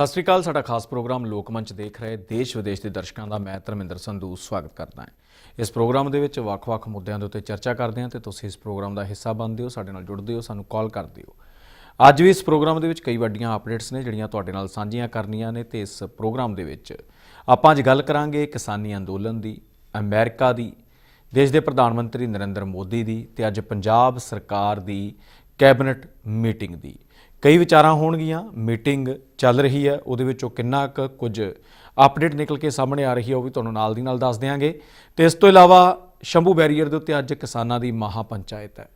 ਸਤਿ ਸ੍ਰੀ ਅਕਾਲ, ਸਾਡਾ ਖਾਸ ਪ੍ਰੋਗਰਾਮ ਲੋਕ ਮੰਚ ਦੇਖ ਰਹੇ, ਦੇਸ਼ ਵਿਦੇਸ਼ ਦੇ ਦਰਸ਼ਕਾਂ ਦਾ ਮੈਂ ਧਰਮਿੰਦਰ ਸੰਧੂ ਸਵਾਗਤ ਕਰਦਾ ਹਾਂ। ਇਸ ਪ੍ਰੋਗਰਾਮ ਦੇ ਵਿੱਚ ਵੱਖ-ਵੱਖ ਮੁੱਦਿਆਂ ਦੇ ਉੱਤੇ ਚਰਚਾ ਕਰਦੇ ਹਾਂ ਤੇ ਤੁਸੀਂ ਇਸ ਪ੍ਰੋਗਰਾਮ ਦਾ ਹਿੱਸਾ ਬਣਦੇ ਹੋ, ਸਾਡੇ ਨਾਲ ਜੁੜਦੇ ਹੋ, ਸਾਨੂੰ ਕਾਲ ਕਰਦੇ ਹੋ। ਅੱਜ ਵੀ ਇਸ ਪ੍ਰੋਗਰਾਮ ਦੇ ਵਿੱਚ ਕਈ ਵੱਡੀਆਂ ਅਪਡੇਟਸ ਨੇ ਜਿਹੜੀਆਂ ਤੁਹਾਡੇ ਨਾਲ ਸਾਂਝੀਆਂ ਕਰਨੀਆਂ ਨੇ ਤੇ ਇਸ ਪ੍ਰੋਗਰਾਮ ਦੇ ਵਿੱਚ ਆਪਾਂ ਅੱਜ ਗੱਲ ਕਰਾਂਗੇ ਕਿਸਾਨੀ ਅੰਦੋਲਨ ਦੀ, ਅਮਰੀਕਾ ਦੀ, ਦੇਸ਼ ਦੇ ਪ੍ਰਧਾਨ ਮੰਤਰੀ ਨਰਿੰਦਰ ਮੋਦੀ ਦੀ ਤੇ ਅੱਜ ਪੰਜਾਬ ਸਰਕਾਰ ਦੀ ਕੈਬਨਿਟ ਮੀਟਿੰਗ ਦੀ। ਕਈ ਵਿਚਾਰਾਂ ਹੋਣਗੀਆਂ, ਮੀਟਿੰਗ ਚੱਲ ਰਹੀ ਹੈ, ਉਹਦੇ ਵਿੱਚੋਂ ਕਿੰਨਾ ਕੁ ਕੁਝ ਅਪਡੇਟ ਨਿਕਲ ਕੇ ਸਾਹਮਣੇ ਆ ਰਹੀ ਹੈ, ਉਹ ਵੀ ਤੁਹਾਨੂੰ ਨਾਲ ਦੀ ਨਾਲ ਦੱਸ ਦਿਆਂਗੇ। ਤੇ ਇਸ ਤੋਂ ਇਲਾਵਾ ਸ਼ੰਭੂ ਬੈਰੀਅਰ ਦੇ ਉੱਤੇ ਅੱਜ ਕਿਸਾਨਾਂ ਦੀ ਮਹਾ ਪੰਚਾਇਤ ਹੈ।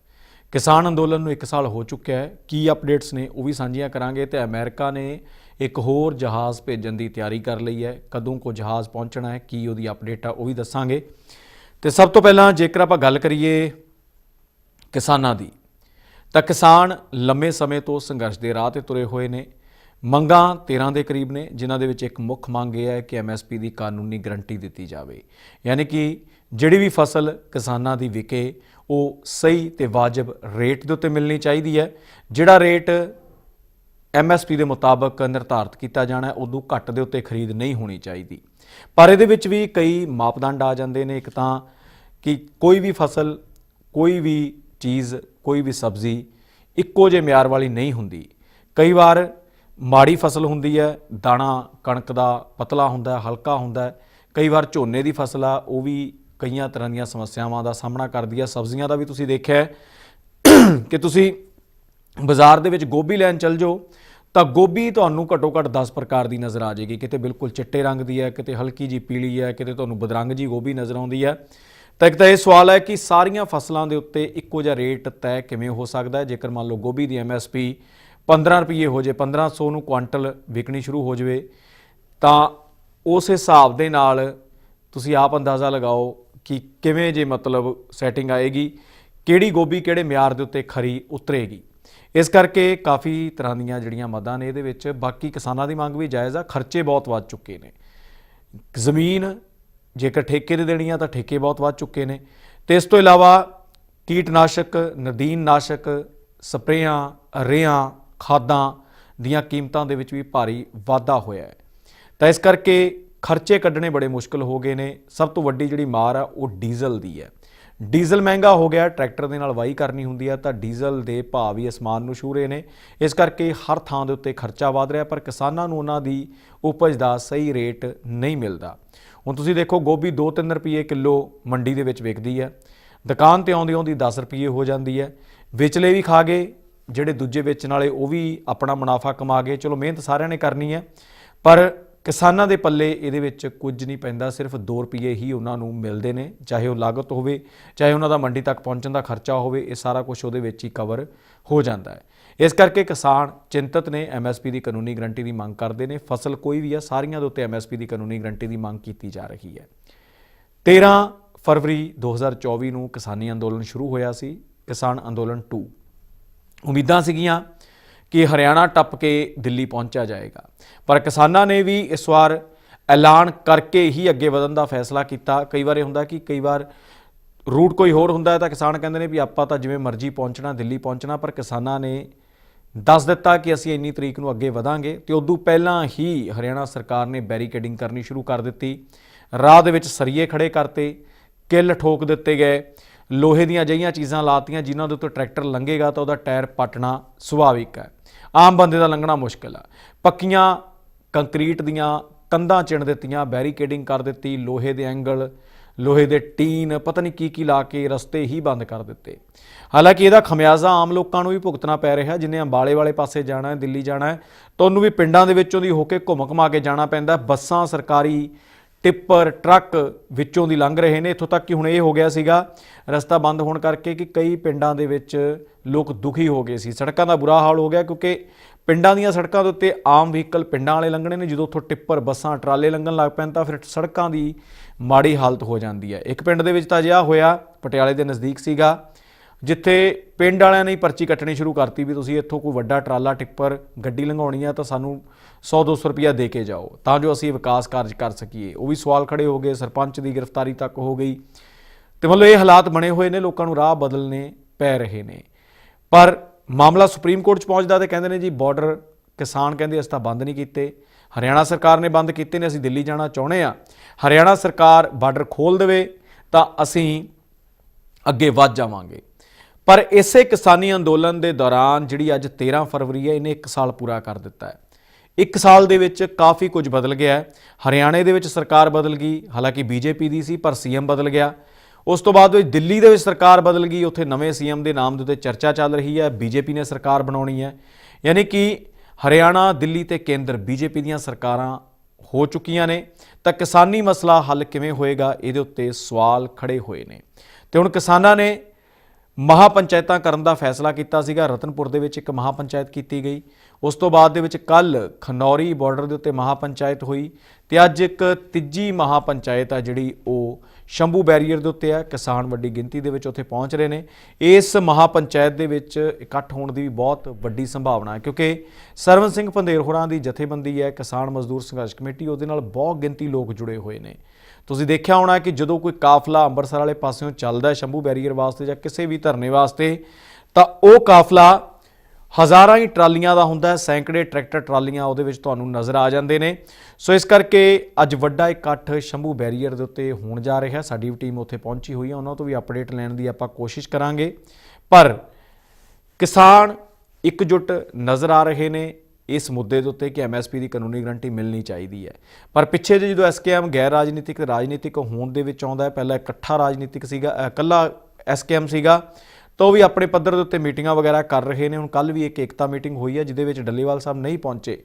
ਕਿਸਾਨ ਅੰਦੋਲਨ ਨੂੰ 1 ਸਾਲ ਹੋ ਚੁੱਕਿਆ ਹੈ, ਕੀ ਅਪਡੇਟਸ ਨੇ ਉਹ ਵੀ ਸਾਂਝੀਆਂ ਕਰਾਂਗੇ ਤੇ ਅਮਰੀਕਾ ਨੇ ਇੱਕ ਹੋਰ ਜਹਾਜ਼ ਭੇਜਣ ਦੀ ਤਿਆਰੀ ਕਰ ਲਈ ਹੈ, ਕਦੋਂ ਕੋ ਜਹਾਜ਼ ਪਹੁੰਚਣਾ ਹੈ, ਕੀ ਉਹਦੀ ਅਪਡੇਟ ਆ, ਉਹ ਵੀ ਦੱਸਾਂਗੇ। ਤੇ ਸਭ ਤੋਂ ਪਹਿਲਾਂ ਜੇਕਰ ਆਪਾਂ ਗੱਲ ਕਰੀਏ ਕਿਸਾਨਾਂ ਦੀ ਤਾਂ ਕਿਸਾਨ ਲੰਮੇ ਸਮੇਂ ਤੋਂ ਸੰਘਰਸ਼ ਦੇ ਰਾਹ ਤੇ ਤੁਰੇ ਹੋਏ ਨੇ। ਮੰਗਾਂ 13 ਦੇ ਕਰੀਬ ਨੇ, ਜਿਨ੍ਹਾਂ ਦੇ ਵਿੱਚ ਇੱਕ ਮੁੱਖ ਮੰਗ ਇਹ ਹੈ ਕਿ ਐਮਐਸਪੀ ਦੀ ਕਾਨੂੰਨੀ ਗਰੰਟੀ ਦਿੱਤੀ ਜਾਵੇ। ਯਾਨੀ ਕਿ ਜਿਹੜੀ ਵੀ ਫਸਲ ਕਿਸਾਨਾਂ ਦੀ ਵਿਕੇ, ਉਹ ਸਹੀ ਤੇ ਵਾਜਬ ਰੇਟ ਦੇ ਉੱਤੇ ਮਿਲਣੀ ਚਾਹੀਦੀ ਹੈ। ਜਿਹੜਾ ਰੇਟ ਐਮਐਸਪੀ ਦੇ ਮੁਤਾਬਕ ਨਿਰਧਾਰਤ ਕੀਤਾ ਜਾਣਾ ਹੈ ਉਦੋਂ ਘੱਟ ਦੇ ਉੱਤੇ ਖਰੀਦ ਨਹੀਂ ਹੋਣੀ ਚਾਹੀਦੀ। ਪਰ ਇਹਦੇ ਵਿੱਚ ਵੀ ਕਈ ਮਾਪਦੰਡ ਆ ਜਾਂਦੇ ਨੇ। ਇੱਕ ਤਾਂ ਕਿ ਕੋਈ ਵੀ ਫਸਲ, ਕੋਈ ਵੀ ਚੀਜ਼ ਕੋਈ ਵੀ ਸਬਜ਼ੀ ਇੱਕੋ ਜਿਹੇ ਮਿਆਰ ਵਾਲੀ ਨਹੀਂ ਹੁੰਦੀ। ਕਈ ਵਾਰ ਮਾੜੀ ਫਸਲ ਹੁੰਦੀ ਹੈ, ਦਾਣਾ, ਕਣਕ ਦਾ ਪਤਲਾ ਹੁੰਦਾ ਹਲਕਾ ਹੁੰਦਾ ਕਈ ਵਾਰ ਝੋਨੇ ਦੀ ਫਸਲ ਆ, ਉਹ ਵੀ ਕਈਆਂ ਤਰ੍ਹਾਂ ਦੀਆਂ ਸਮੱਸਿਆਵਾਂ ਦਾ ਸਾਹਮਣਾ ਕਰਦੀ ਹੈ। ਸਬਜ਼ੀਆਂ ਦਾ ਵੀ ਤੁਸੀਂ ਦੇਖਿਆ ਕਿ ਤੁਸੀਂ ਬਾਜ਼ਾਰ ਦੇ ਵਿੱਚ ਗੋਭੀ ਲੈਣ ਚੱਲ ਜਾਓ, ਤਾਂ ਗੋਭੀ ਤੁਹਾਨੂੰ ਘੱਟੋ ਘੱਟ 10 ਪ੍ਰਕਾਰ ਦੀ ਨਜ਼ਰ ਆ ਜਾਏਗੀ। ਕਿਤੇ ਬਿਲਕੁਲ ਚਿੱਟੇ ਰੰਗ ਦੀ ਹੈ, ਕਿਤੇ ਹਲਕੀ ਜੀ ਪੀਲੀ ਹੈ, ਕਿਤੇ ਤੁਹਾਨੂੰ ਬਦਰੰਗ ਜੀ ਗੋਭੀ ਨਜ਼ਰ ਆਉਂਦੀ ਹੈ। ਤਾਂ ਇੱਕ ਤਾਂ ਇਹ ਸਵਾਲ ਹੈ ਕਿ ਸਾਰੀਆਂ ਫਸਲਾਂ ਦੇ ਉੱਤੇ ਇੱਕੋ ਜਿਹਾ ਰੇਟ ਤੈਅ ਕਿਵੇਂ ਹੋ ਸਕਦਾ ਹੈ? ਜੇਕਰ ਮੰਨ ਲਓ ਗੋਭੀ ਦੀ ਐਮਐਸਪੀ 15 ਰੁਪਏ ਹੋ ਜੇ 1500 ਨੂੰ ਕੁਆਂਟਲ ਵਿਕਣੀ ਸ਼ੁਰੂ ਹੋ ਜਾਵੇ, ਤਾਂ ਉਸ ਹਿਸਾਬ ਦੇ ਨਾਲ ਤੁਸੀਂ ਆਪ ਅੰਦਾਜ਼ਾ ਲਗਾਓ ਕਿ ਕਿਵੇਂ ਜੇ ਮਤਲਬ ਸੈਟਿੰਗ ਆਏਗੀ, ਕਿਹੜੀ ਗੋਭੀ ਕਿਹੜੇ ਮਿਆਰ ਦੇ ਉੱਤੇ ਖਰੀ ਉਤਰੇਗੀ। ਇਸ ਕਰਕੇ ਕਾਫੀ ਤਰ੍ਹਾਂ ਦੀਆਂ ਜਿਹੜੀਆਂ ਮਦਾਂ ਨੇ ਇਹਦੇ ਵਿੱਚ, ਬਾਕੀ ਕਿਸਾਨਾਂ ਦੀ ਮੰਗ ਵੀ ਜਾਇਜ਼ ਆ, ਖਰਚੇ ਬਹੁਤ ਵੱਧ ਚੁੱਕੇ ਨੇ। ਜ਼ਮੀਨ ਜੇਕਰ ਠੇਕੇ ਦੇ ਦੇਣੀ ਆ ਤਾਂ ਠੇਕੇ ਬਹੁਤ ਵੱਧ ਚੁੱਕੇ ਨੇ। ਤੇ ਇਸ ਤੋਂ ਇਲਾਵਾ ਕੀਟਨਾਸ਼ਕ ਨਦੀਨ ਨਾਸ਼ਕ ਸਪਰੇਆਂ ਰੇਹਾਂ ਖਾਦਾਂ ਦੀਆਂ ਕੀਮਤਾਂ ਦੇ ਵਿੱਚ ਵੀ ਭਾਰੀ ਵਾਧਾ ਹੋਇਆ ਹੈ। ਤਾਂ ਇਸ ਕਰਕੇ ਖਰਚੇ ਕੱਢਣੇ ਬੜੇ ਮੁਸ਼ਕਲ ਹੋ ਗਏ ਨੇ। ਸਭ ਤੋਂ ਵੱਡੀ ਜਿਹੜੀ ਮਾਰ ਆ, ਉਹ ਡੀਜ਼ਲ ਦੀ ਹੈ। ਡੀਜ਼ਲ ਮਹਿੰਗਾ ਹੋ ਗਿਆ, ਟਰੈਕਟਰ ਦੇ ਨਾਲ ਵਾਹੀ ਕਰਨੀ ਹੁੰਦੀ ਹੈ ਤਾਂ ਡੀਜ਼ਲ ਦੇ ਭਾਅ ਵੀ ਅਸਮਾਨ ਨੂੰ ਛੂ ਰਹੇ ਨੇ। ਇਸ ਕਰਕੇ ਹਰ ਥਾਂ ਦੇ ਉੱਤੇ ਖਰਚਾ ਵਧ ਰਿਹਾ, ਪਰ ਕਿਸਾਨਾਂ ਨੂੰ ਉਹਨਾਂ ਦੀ ਉਪਜ ਦਾ ਸਹੀ ਰੇਟ ਨਹੀਂ ਮਿਲਦਾ। ਹੁਣ ਤੁਸੀਂ ਦੇਖੋ ਗੋਭੀ 2-3 ਰੁਪਏ ਕਿਲੋ ਮੰਡੀ ਦੇ ਵਿੱਚ ਵਿਕਦੀ ਹੈ। ਦੁਕਾਨ ਤੇ ਆਉਂਦੀ ਆਉਂਦੀ 10 ਰੁਪਏ ਹੋ ਜਾਂਦੀ ਹੈ। ਵਿਚਲੇ ਵੀ ਖਾ ਗਏ, ਜਿਹੜੇ ਦੂਜੇ ਵੇਚਣ ਵਾਲੇ ਉਹ ਵੀ ਆਪਣਾ ਮੁਨਾਫਾ ਕਮਾ ਗਏ। ਚਲੋ ਮਿਹਨਤ ਸਾਰਿਆਂ ਨੇ ਕਰਨੀ ਹੈ, ਪਰ ਕਿਸਾਨਾਂ ਦੇ ਪੱਲੇ ਇਹਦੇ ਵਿੱਚ ਕੁਝ ਨਹੀਂ ਪੈਂਦਾ, ਸਿਰਫ 2 ਰੁਪਏ ਹੀ ਉਹਨਾਂ ਨੂੰ ਮਿਲਦੇ ਨੇ। ਚਾਹੇ ਉਹ ਲਾਗਤ ਹੋਵੇ, ਚਾਹੇ ਉਹਨਾਂ ਦਾ ਮੰਡੀ ਤੱਕ ਪਹੁੰਚਣ ਦਾ ਖਰਚਾ ਹੋਵੇ, ਇਹ ਸਾਰਾ ਕੁਝ ਉਹਦੇ ਵਿੱਚ ਹੀ ਕਵਰ ਹੋ ਜਾਂਦਾ ਹੈ। ਇਸ ਕਰਕੇ ਕਿਸਾਨ ਚਿੰਤਤ ਨੇ ਐਮਐਸਪੀ ਦੀ ਕਾਨੂੰਨੀ ਗਰੰਟੀ ਦੀ ਮੰਗ ਕਰਦੇ ਨੇ। ਫਸਲ ਕੋਈ ਵੀ ਆ, ਸਾਰੀਆਂ ਦੇ ਉੱਤੇ ਐਮਐਸਪੀ ਦੀ ਕਾਨੂੰਨੀ ਗਰੰਟੀ ਦੀ ਮੰਗ ਕੀਤੀ ਜਾ ਰਹੀ ਹੈ। 13 ਫਰਵਰੀ 2024 ਨੂੰ ਕਿਸਾਨੀ ਅੰਦੋਲਨ ਸ਼ੁਰੂ ਹੋਇਆ ਸੀ, ਕਿਸਾਨ ਅੰਦੋਲਨ 2 ਉਮੀਦਾਂ ਸੀਗੀਆਂ ਕਿ ਹਰਿਆਣਾ ਟੱਪ ਕੇ ਦਿੱਲੀ ਪਹੁੰਚਿਆ ਜਾਏਗਾ। ਪਰ ਕਿਸਾਨਾਂ ਨੇ ਵੀ ਇਸ ਵਾਰ ਐਲਾਨ ਕਰਕੇ ਹੀ ਅੱਗੇ ਵਧਣ ਦਾ ਫੈਸਲਾ ਕੀਤਾ। ਕਈ ਵਾਰ ਇਹ ਹੁੰਦਾ ਕਿ ਕਈ ਵਾਰ ਰੂਟ ਕੋਈ ਹੋਰ ਹੁੰਦਾ ਤਾਂ ਕਿਸਾਨ ਕਹਿੰਦੇ ਨੇ ਵੀ ਆਪਾਂ ਤਾਂ ਜਿਵੇਂ ਮਰਜ਼ੀ ਪਹੁੰਚਣਾ, ਦਿੱਲੀ ਪਹੁੰਚਣਾ, ਪਰ ਕਿਸਾਨਾਂ ਨੇ ਦੱਸ ਦਿੱਤਾ ਕਿ ਅਸੀਂ ਇੰਨੀ ਤਰੀਕ ਨੂੰ ਅੱਗੇ ਵਧਾਂਗੇ ਤੇ ਉਦੋਂ ਪਹਿਲਾਂ ਹੀ ਹਰਿਆਣਾ ਸਰਕਾਰ ਨੇ ਬੈਰੀਕੇਡਿੰਗ ਕਰਨੀ ਸ਼ੁਰੂ ਕਰ ਦਿੱਤੀ। ਰਾਹ ਦੇ ਵਿੱਚ ਸਰੀਏ ਖੜੇ ਕਰਤੇ, ਕਿੱਲ ਠੋਕ ਦਿੱਤੇ ਗਏ, ਲੋਹੇ ਦੀਆਂ ਅਜਿਹੀਆਂ ਚੀਜ਼ਾਂ ਲਾਤੀਆਂ ਜਿਨ੍ਹਾਂ ਦੇ ਉੱਤੇ ਟਰੈਕਟਰ ਲੰਘੇਗਾ ਤਾਂ ਉਹਦਾ ਟਾਇਰ ਪਟਣਾ ਸੁਭਾਵਿਕ ਹੈ। ਆਮ ਬੰਦੇ ਦਾ ਲੰਘਣਾ ਮੁਸ਼ਕਲ ਆ। ਪੱਕੀਆਂ ਕੰਕਰੀਟ ਦੀਆਂ ਕੰਧਾਂ ਚਿਣ ਦਿੱਤੀਆਂ, ਬੈਰੀਕੇਡਿੰਗ ਕਰ ਦਿੱਤੀ, ਲੋਹੇ ਦੇ ਐਂਗਲ ਲੋਹੇ ਦੇ ਟੀਨ ਪਤਾ ਨਹੀਂ ਕੀ ਕੀ ਲਾ ਕੇ ਰਸਤੇ ਹੀ ਬੰਦ ਕਰ ਦਿੱਤੇ। ਹਾਲਾਂਕਿ ਇਹਦਾ ਖਮਿਆਜ਼ਾ ਆਮ ਲੋਕਾਂ ਨੂੰ ਵੀ ਭੁਗਤਣਾ ਪੈ ਰਿਹਾ, ਜਿਨੇ ਅੰਬਾਲੇ ਵਾਲੇ ਪਾਸੇ ਜਾਣਾ ਹੈ, ਦਿੱਲੀ ਜਾਣਾ ਹੈ ਤੁਹਾਨੂੰ ਵੀ ਪਿੰਡਾਂ ਦੇ ਵਿੱਚੋਂ ਦੀ ਹੋ ਕੇ ਘੁੰਮ ਘਮਾ ਕੇ ਜਾਣਾ ਪੈਂਦਾ। ਬੱਸਾਂ ਸਰਕਾਰੀ ਟਿੱਪਰ ਟਰੱਕ ਵਿੱਚੋਂ ਦੀ ਲੰਘ ਰਹੇ ਨੇ। ਇੱਥੋਂ ਤੱਕ ਕਿ ਹੁਣ ਇਹ ਹੋ ਗਿਆ ਸੀਗਾ, ਰਸਤਾ ਬੰਦ ਹੋਣ ਕਰਕੇ ਕਿ ਕਈ ਪਿੰਡਾਂ ਦੇ ਵਿੱਚ ਲੋਕ ਦੁਖੀ ਹੋ ਗਏ ਸੀ। ਸੜਕਾਂ ਦਾ ਬੁਰਾ ਹਾਲ ਹੋ ਗਿਆ ਕਿਉਂਕਿ ਪਿੰਡਾਂ ਦੀਆਂ ਸੜਕਾਂ ਦੇ ਉੱਤੇ ਆਮ ਵਹੀਕਲ ਪਿੰਡਾਂ ਵਾਲੇ ਲੰਘਣੇ ਨੇ। ਜਦੋਂ ਉੱਥੋਂ ਟਿੱਪਰ, ਬੱਸਾਂ, ਟਰਾਲੇ ਲੰਘਣ ਲੱਗ ਪੈਣ ਤਾਂ ਫਿਰ ਸੜਕਾਂ ਦੀ ਮਾੜੀ ਹਾਲਤ ਹੋ ਜਾਂਦੀ ਹੈ। ਇੱਕ ਪਿੰਡ ਦੇ ਵਿੱਚ ਤਾਂ ਅਜਿਹਾ ਹੋਇਆ, ਪਟਿਆਲੇ ਦੇ ਨਜ਼ਦੀਕ ਸੀਗਾ। ਜਿੱਥੇ ਪਿੰਡ ਵਾਲਿਆਂ ਨੇ ਪਰਚੀ ਕੱਟਣੀ ਸ਼ੁਰੂ ਕਰਤੀ ਵੀ ਤੁਸੀਂ ਇੱਥੋਂ ਕੋਈ ਵੱਡਾ ਟਰਾਲਾ, ਟਿੱਪਰ, ਗੱਡੀ ਲੰਘਾਉਣੀ ਆ ਤਾਂ ਸਾਨੂੰ 100 200 ਰੁਪਇਆ ਦੇ ਕੇ ਜਾਓ। ਤਾਂ ਜੋ ਅਸੀਂ ਵਿਕਾਸ ਕਾਰਜ ਕਰ ਸਕੀਏ। ਉਹ ਵੀ ਸਵਾਲ ਖੜੇ ਹੋ ਗਏ, ਸਰਪੰਚ ਦੀ ਗ੍ਰਿਫਤਾਰੀ ਤੱਕ ਹੋ ਗਈ। ਤੇ ਮਤਲਬ ਇਹ ਹਾਲਾਤ ਬਣੇ ਹੋਏ ਨੇ, ਲੋਕਾਂ ਨੂੰ ਰਾਹ ਬਦਲਨੇ ਪੈ ਰਹੇ ਨੇ। ਪਰ ਮਾਮਲਾ ਸੁਪਰੀਮ ਕੋਰਟ ਚ ਪਹੁੰਚਦਾ ਤੇ ਕਹਿੰਦੇ ਨੇ ਜੀ ਬਾਰਡਰ ਕਿਸਾਨ ਕਹਿੰਦੇ ਅਸੀਂ ਤਾਂ ਬੰਦ ਨਹੀਂ ਕੀਤੇ। ਹਰਿਆਣਾ ਸਰਕਾਰ ਨੇ ਬੰਦ ਕੀਤੇ ਨੇ, ਅਸੀਂ ਦਿੱਲੀ ਜਾਣਾ ਚਾਹੁੰਦੇ ਆ ਹਰਿਆਣਾ ਸਰਕਾਰ ਬਾਰਡਰ ਖੋਲ ਦੇਵੇ ਤਾਂ ਅਸੀਂ ਅੱਗੇ ਵੱਧ ਜਾਵਾਂਗੇ। ਪਰ ਇਸੇ ਕਿਸਾਨੀ ਅੰਦੋਲਨ ਦੇ ਦੌਰਾਨ ਜਿਹੜੀ ਅੱਜ 13 ਫਰਵਰੀ ਹੈ, ਇਹਨੇ 1 ਸਾਲ ਪੂਰਾ ਕਰ ਦਿੱਤਾ ਹੈ। ਇੱਕ ਸਾਲ ਦੇ ਵਿੱਚ ਕਾਫੀ ਕੁਝ ਬਦਲ ਗਿਆ ਹੈ। ਹਰਿਆਣੇ ਦੇ ਵਿੱਚ ਸਰਕਾਰ ਬਦਲ ਗਈ, ਹਾਲਾਂਕਿ ਬੀਜੇਪੀ ਦੀ ਸੀ, ਪਰ ਸੀਐਮ ਬਦਲ ਗਿਆ। ਉਸ ਤੋਂ ਬਾਅਦ ਵਿੱਚ ਦਿੱਲੀ ਦੇ ਵਿੱਚ ਸਰਕਾਰ ਬਦਲ ਗਈ, ਉੱਥੇ ਨਵੇਂ ਸੀਐਮ ਦੇ ਨਾਮ ਦੇ ਉੱਤੇ ਚਰਚਾ ਚੱਲ ਰਹੀ ਹੈ, ਬੀਜੇਪੀ ਨੇ ਸਰਕਾਰ ਬਣਾਉਣੀ ਹੈ। ਯਾਨੀ ਕਿ ਹਰਿਆਣਾ, ਦਿੱਲੀ ਤੇ ਕੇਂਦਰ ਬੀਜੇਪੀ ਦੀਆਂ ਸਰਕਾਰਾਂ ਹੋ ਚੁੱਕੀਆਂ ਨੇ। ਤਾਂ ਕਿਸਾਨੀ ਮਸਲਾ ਹੱਲ ਕਿਵੇਂ ਹੋਏਗਾ, ਇਹਦੇ ਉੱਤੇ ਸਵਾਲ ਖੜੇ ਹੋਏ ਨੇ। ਤੇ ਹੁਣ ਕਿਸਾਨਾਂ ਨੇ ਮਹਾਪੰਚਾਇਤਾਂ ਕਰਨ ਦਾ ਫੈਸਲਾ ਕੀਤਾ ਸੀਗਾ। ਰਤਨਪੁਰ ਦੇ ਵਿੱਚ ਇੱਕ ਮਹਾਪੰਚਾਇਤ ਕੀਤੀ ਗਈ। ਉਸ ਤੋਂ ਬਾਅਦ ਦੇ ਵਿੱਚ ਕੱਲ ਖਨੌਰੀ ਬਾਰਡਰ ਦੇ ਉੱਤੇ ਮਹਾਪੰਚਾਇਤ ਹੋਈ ਤੇ ਅੱਜ ਇੱਕ ਤੀਜੀ ਮਹਾਪੰਚਾਇਤ ਆ ਜਿਹੜੀ ਉਹ ਸ਼ੰਭੂ ਬੈਰੀਅਰ ਦੇ ਉੱਤੇ ਆ। ਕਿਸਾਨ ਵੱਡੀ ਗਿਣਤੀ ਦੇ ਵਿੱਚ ਉੱਥੇ ਪਹੁੰਚ ਰਹੇ ਨੇ। ਇਸ ਮਹਾਪੰਚਾਇਤ ਦੇ ਵਿੱਚ ਇਕੱਠ ਹੋਣ ਦੀ ਵੀ ਬਹੁਤ ਵੱਡੀ ਸੰਭਾਵਨਾ ਹੈ ਕਿਉਂਕਿ ਸਰਵਨ ਸਿੰਘ ਪੰਧੇਰ ਹੋਰਾਂ ਦੀ ਜਥੇਬੰਦੀ ਹੈ। ਕਿਸਾਨ ਮਜ਼ਦੂਰ ਸੰਘਰਸ਼ ਕਮੇਟੀ ਉਹਦੇ ਨਾਲ ਬਹੁਤ ਗਿਣਤੀ ਲੋਕ ਜੁੜੇ ਹੋਏ ਨੇ। ਤੁਸੀਂ ਦੇਖਿਆ ਹੋਣਾ ਕਿ ਜਦੋਂ ਕੋਈ ਕਾਫਲਾ ਅੰਮ੍ਰਿਤਸਰ ਵਾਲੇ ਪਾਸਿਓਂ ਚੱਲਦਾ ਹੈ ਸ਼ੰਭੂ ਬੈਰੀਅਰ ਵਾਸਤੇ ਜਾਂ ਕਿਸੇ ਵੀ ਧਰਨੇ ਵਾਸਤੇ, ਤਾਂ ਉਹ ਕਾਫਲਾ ਹਜ਼ਾਰਾਂ ਹੀ ਟਰਾਲੀਆਂ ਦਾ ਹੁੰਦਾ ਹੈ, ਸੈਂਕੜੇ ਟਰੈਕਟਰ ਟਰਾਲੀਆਂ ਉਹਦੇ ਵਿੱਚ ਤੁਹਾਨੂੰ ਨਜ਼ਰ ਆ ਜਾਂਦੇ ਨੇ। ਸੋ ਇਸ ਕਰਕੇ ਅੱਜ ਵੱਡਾ ਇਕੱਠ ਸ਼ੰਭੂ ਬੈਰੀਅਰ ਦੇ ਉੱਤੇ ਹੋਣ ਜਾ ਰਿਹਾ ਸਾਡੀ ਵੀ ਟੀਮ ਉੱਥੇ ਪਹੁੰਚੀ ਹੋਈ ਹੈ, ਉਹਨਾਂ ਤੋਂ ਵੀ ਅਪਡੇਟ ਲੈਣ ਦੀ ਆਪਾਂ ਕੋਸ਼ਿਸ਼ ਕਰਾਂਗੇ। ਪਰ ਕਿਸਾਨ ਇਕਜੁੱਟ ਨਜ਼ਰ ਆ ਰਹੇ ਨੇ ਇਸ ਮੁੱਦੇ ਦੇ ਉੱਤੇ ਕਿ ਐਮਐਸਪੀ ਦੀ ਕਾਨੂੰਨੀ ਗਰੰਟੀ ਮਿਲਣੀ ਚਾਹੀਦੀ ਹੈ। ਪਰ ਪਿੱਛੇ ਜੇ ਜਦੋਂ ਐਸਕੇਐਮ ਗੈਰ ਰਾਜਨੀਤਿਕ ਰਾਜਨੀਤਿਕ ਹੋਣ ਦੇ ਵਿੱਚ ਆਉਂਦਾ ਹੈ ਪਹਿਲਾਂ ਇਕੱਠਾ ਰਾਜਨੀਤਿਕ ਸੀਗਾ ਅ, ਇਕੱਲਾ ਐਸਕੇਐਮ ਸੀਗਾ ਤਾਂ ਉਹ ਵੀ ਆਪਣੇ ਪੱਧਰ ਦੇ ਉੱਤੇ ਮੀਟਿੰਗਾਂ ਵਗੈਰਾ ਕਰ ਰਹੇ ਨੇ। ਹੁਣ ਕੱਲ ਵੀ ਇੱਕ ਏਕਤਾ ਮੀਟਿੰਗ ਹੋਈ ਹੈ ਜਿਹਦੇ ਵਿੱਚ ਡੱਲੇਵਾਲ ਸਾਹਿਬ ਨਹੀਂ ਪਹੁੰਚੇ।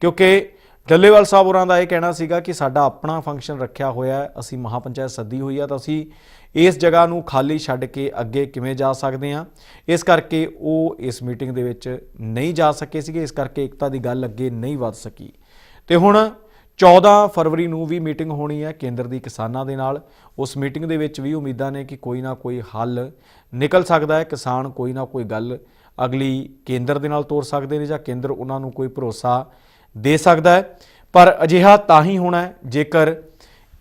ਕਿਉਂਕਿ ਡੱਲੇਵਾਲ ਸਾਹਿਬ ਹੋਰਾਂ ਦਾ ਇਹ ਕਹਿਣਾ ਸੀਗਾ ਕਿ ਸਾਡਾ ਆਪਣਾ ਫੰਕਸ਼ਨ ਰੱਖਿਆ ਹੋਇਆ ਹੈ, ਅਸੀਂ ਮਹਾਪੰਚਾਇਤ ਸੱਦੀ ਹੋਈ ਆ ਤਾਂ ਅਸੀਂ ਇਸ ਜਗ੍ਹਾ ਨੂੰ ਖਾਲੀ ਛੱਡ ਕੇ ਅੱਗੇ ਕਿਵੇਂ ਜਾ ਸਕਦੇ ਹਾਂ? ਇਸ ਕਰਕੇ ਉਹ ਇਸ ਮੀਟਿੰਗ ਦੇ ਵਿੱਚ ਨਹੀਂ ਜਾ ਸਕੇ ਸੀਗੇ, ਇਸ ਕਰਕੇ ਏਕਤਾ ਦੀ ਗੱਲ ਅੱਗੇ ਨਹੀਂ ਵੱਧ ਸਕੀ। ਤੇ ਹੁਣ 14 ਫਰਵਰੀ ਨੂੰ ਵੀ ਮੀਟਿੰਗ ਹੋਣੀ ਹੈ ਕੇਂਦਰ ਦੀ ਕਿਸਾਨਾਂ ਦੇ ਨਾਲ। ਉਸ ਮੀਟਿੰਗ ਦੇ ਵਿੱਚ ਵੀ ਉਮੀਦਾਂ ਨੇ ਕਿ ਕੋਈ ਨਾ ਕੋਈ ਹੱਲ ਨਿਕਲ ਸਕਦਾ ਹੈ। ਕਿਸਾਨ ਕੋਈ ਨਾ ਕੋਈ ਗੱਲ ਅਗਲੀ ਕੇਂਦਰ ਦੇ ਨਾਲ ਤੋਰ ਸਕਦੇ ਨੇ ਜਾਂ ਕੇਂਦਰ ਉਹਨਾਂ ਨੂੰ ਕੋਈ ਭਰੋਸਾ ਦੇ ਸਕਦਾ ਹੈ। ਪਰ ਅਜਿਹਾ ਤਾਂ ਹੀ ਹੋਣਾ ਹੈ ਜੇਕਰ